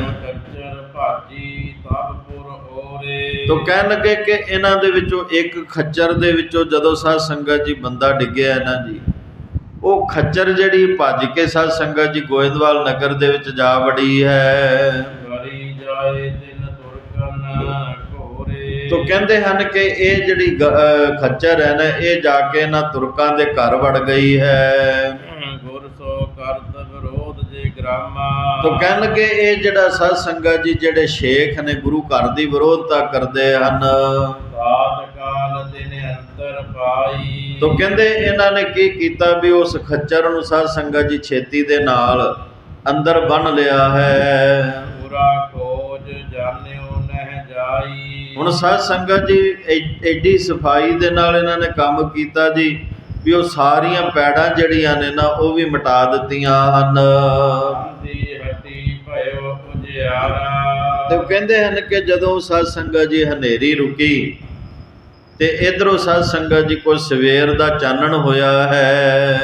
ਤੋ ਕਹਿਣ ਲੱਗੇ ਕਿ ਇਹਨਾਂ ਦੇ ਵਿੱਚੋਂ ਇੱਕ ਖੱਚਰ ਦੇ ਵਿੱਚੋਂ ਜਦੋਂ ਸਾਧ ਸੰਗਤ ਜੀ ਬੰਦਾ ਡਿੱਗਿਆ ਨਾ ਜੀ ਉਹ ਖੱਚਰ ਜਿਹੜੀ ਭੱਜ ਕੇ ਸਾਧ ਸੰਗਤ ਜੀ ਗੋਇੰਦਵਾਲ ਨਗਰ ਦੇ ਵਿੱਚ ਜਾ ਵੜੀ ਹੈ। ਗਰੀ ਜਾਏ ਦਿਨ ਤੁਰਕਨ ਘੋਰੇ। ਤੋ ਕਹਿੰਦੇ ਹਨ ਕਿ ਇਹ ਜਿਹੜੀ ਖੱਚਰ ਹੈ ਨਾ ਇਹ ਜਾ ਕੇ ਇਹਨਾਂ ਤੁਰਕਾਂ ਦੇ ਘਰ ਵੜ ਗਈ ਹੈ। ਗ੍ਰਾਮਾ ਤੋ ਕਹਿਣ ਲੱਗੇ ਇਹ ਜਿਹੜਾ ਸਾਧ ਸੰਗਤ ਜੀ ਜਿਹੜੇ ਸ਼ੇਖ ਨੇ ਗੁਰੂ ਘਰ ਦੀ ਵਿਰੋਧਤਾ ਕਰਦੇ ਹਨ। ਸਾਤ ਕਾਲ ਦਿਨ ਅੰਤਰ ਪਾਈ। ਤੋ ਕਹਿੰਦੇ ਇਹਨਾਂ ਨੇ ਕੀ ਕੀਤਾ ਵੀ ਉਸ ਖੱਚਰ ਨੂੰ ਸਾਧ ਸੰਗਤ ਜੀ ਛੇਤੀ ਦੇ ਨਾਲ ਅੰਦਰ ਬੰਨ ਲਿਆ ਹੈ। ਪੂਰਾ ਖੋਜ ਜਾਣਿਓ ਨਹਿ ਜਾਈ। ਹੁਣ ਸਾਧ ਸੰਗਤ ਜੀ ਐਡੀ ਸਫ਼ਾਈ ਦੇ ਨਾਲ ਇਹਨਾਂ ਨੇ ਕੰਮ ਕੀਤਾ ਜੀ। ਵੀ ਉਹ ਸਾਰੀਆਂ ਪੈੜਾਂ ਜਿਹੜੀਆਂ ਨੇ ਨਾ, ਉਹ ਵੀ ਮਿਟਾ ਦਿੱਤੀਆਂ ਹਨ। ਤੇ ਉਹ ਕਹਿੰਦੇ ਹਨ ਕਿ ਜਦੋਂ ਸਾਧ ਸੰਗਤ ਜੀ ਹਨੇਰੀ ਰੁਕੀ ਤੇ ਇਧਰੋਂ ਸਾਧ ਸੰਗਤ ਜੀ ਕੋਈ ਸਵੇਰ ਦਾ ਚਾਨਣ ਹੋਇਆ ਹੈ।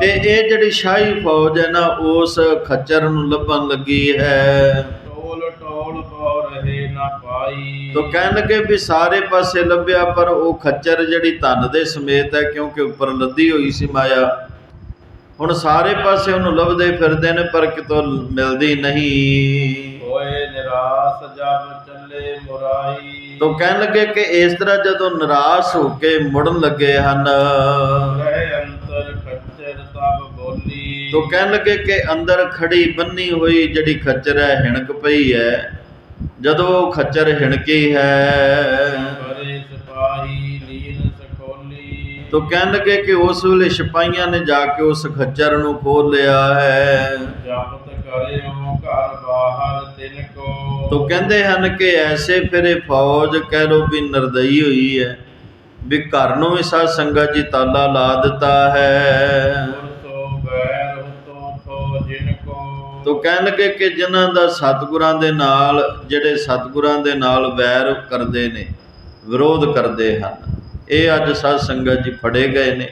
ਤੇ ਇਹ ਜਿਹੜੀ ਸ਼ਾਹੀ ਫੌਜ ਹੈ ਨਾ, ਉਸ ਖੱਚਰ ਨੂੰ ਲੱਭਣ ਲੱਗੀ ਹੈ। ਪਾਈ ਤੋ ਕਹਿਣ ਲੱਗੇ ਵੀ ਸਾਰੇ ਪਾਸੇ ਲੱਭਿਆ ਪਰ ਉਹ ਖੱਚਰ ਜਿਹੜੀ ਧਨ ਦੇ ਸਮੇਤ ਹੈ ਕਿਉਂਕਿ ਉੱਪਰ ਲੱਦੀ ਹੋਈ ਸੀ ਮਾਇਆ। ਹੁਣ ਸਾਰੇ ਪਾਸੇ ਉਹਨੂੰ ਲੱਭਦੇ ਫਿਰਦੇ ਨੇ ਪਰ ਕਿਤੋਂ ਮਿਲਦੀ ਨਹੀਂ। ਹੋਏ ਨਿਰਾਸ ਜਬ ਚੱਲੇ ਮੁਰਾਈ ਤੋ ਕਹਿਣ ਲੱਗੇ ਕਿ ਇਸ ਤਰ੍ਹਾਂ ਜਦੋਂ ਨਿਰਾਸ਼ ਹੋ ਕੇ ਮੁੜਨ ਲੱਗੇ ਹਨ। ਰਹਿ ਅੰਤਰ ਖੱਚਰ ਤਬ ਬੋਲੀ। ਤੋ ਕਹਿਣ ਲੱਗੇ ਕਿ ਅੰਦਰ ਖੜੀ ਬੰਨੀ ਹੋਈ ਜਿਹੜੀ ਖੱਚਰ ਹੈ ਹਿਣਕ ਪਈ ਹੈ। ਜਦੋਂ ਖੱਚਰ ਹਿਣਕੀ ਹੈ। ਬਰੇ ਸਿਪਾਹੀ ਲੀਨ ਸਖੋਲੀ। ਤੋ ਕਹਿਣ ਲੱਗੇ ਕਿ ਉਸ ਵੇਲੇ ਸਿਪਾਹੀਆਂ ਨੇ ਜਾ ਕੇ ਉਸ ਖੱਚਰ ਨੂੰ ਖੋਲ ਲਿਆ ਹੈ। ਜਪਤ ਕਰਿਓ ਘਰ ਬਾਹਰ ਤਿਨ ਕੋ ਤੋ ਕਹਿੰਦੇ ਹਨ ਕਿ ਐਸੇ ਫਿਰੇ ਫੌਜ ਕਹਿ ਲੋ ਵੀ ਨਰਦਈ ਹੋਈ ਹੈ ਵੀ ਘਰ ਨੂੰ ਵੀ ਸਾਧ ਸੰਗਤ ਜੀ ਤਾਲਾ ਲਾ ਦਿੱਤਾ ਹੈ। ਤੋ ਕਹਿਣ ਲੱਗੇ ਕਿ ਜਿਨ੍ਹਾਂ ਦਾ ਸਤਿਗੁਰਾਂ ਦੇ ਨਾਲ, ਜਿਹੜੇ ਸਤਿਗੁਰਾਂ ਦੇ ਨਾਲ ਵੈਰ ਕਰਦੇ ਨੇ, ਵਿਰੋਧ ਕਰਦੇ ਹਨ, ਇਹ ਅੱਜ ਸਾਧ ਸੰਗਤ ਜੀ ਫੜੇ ਗਏ ਨੇ।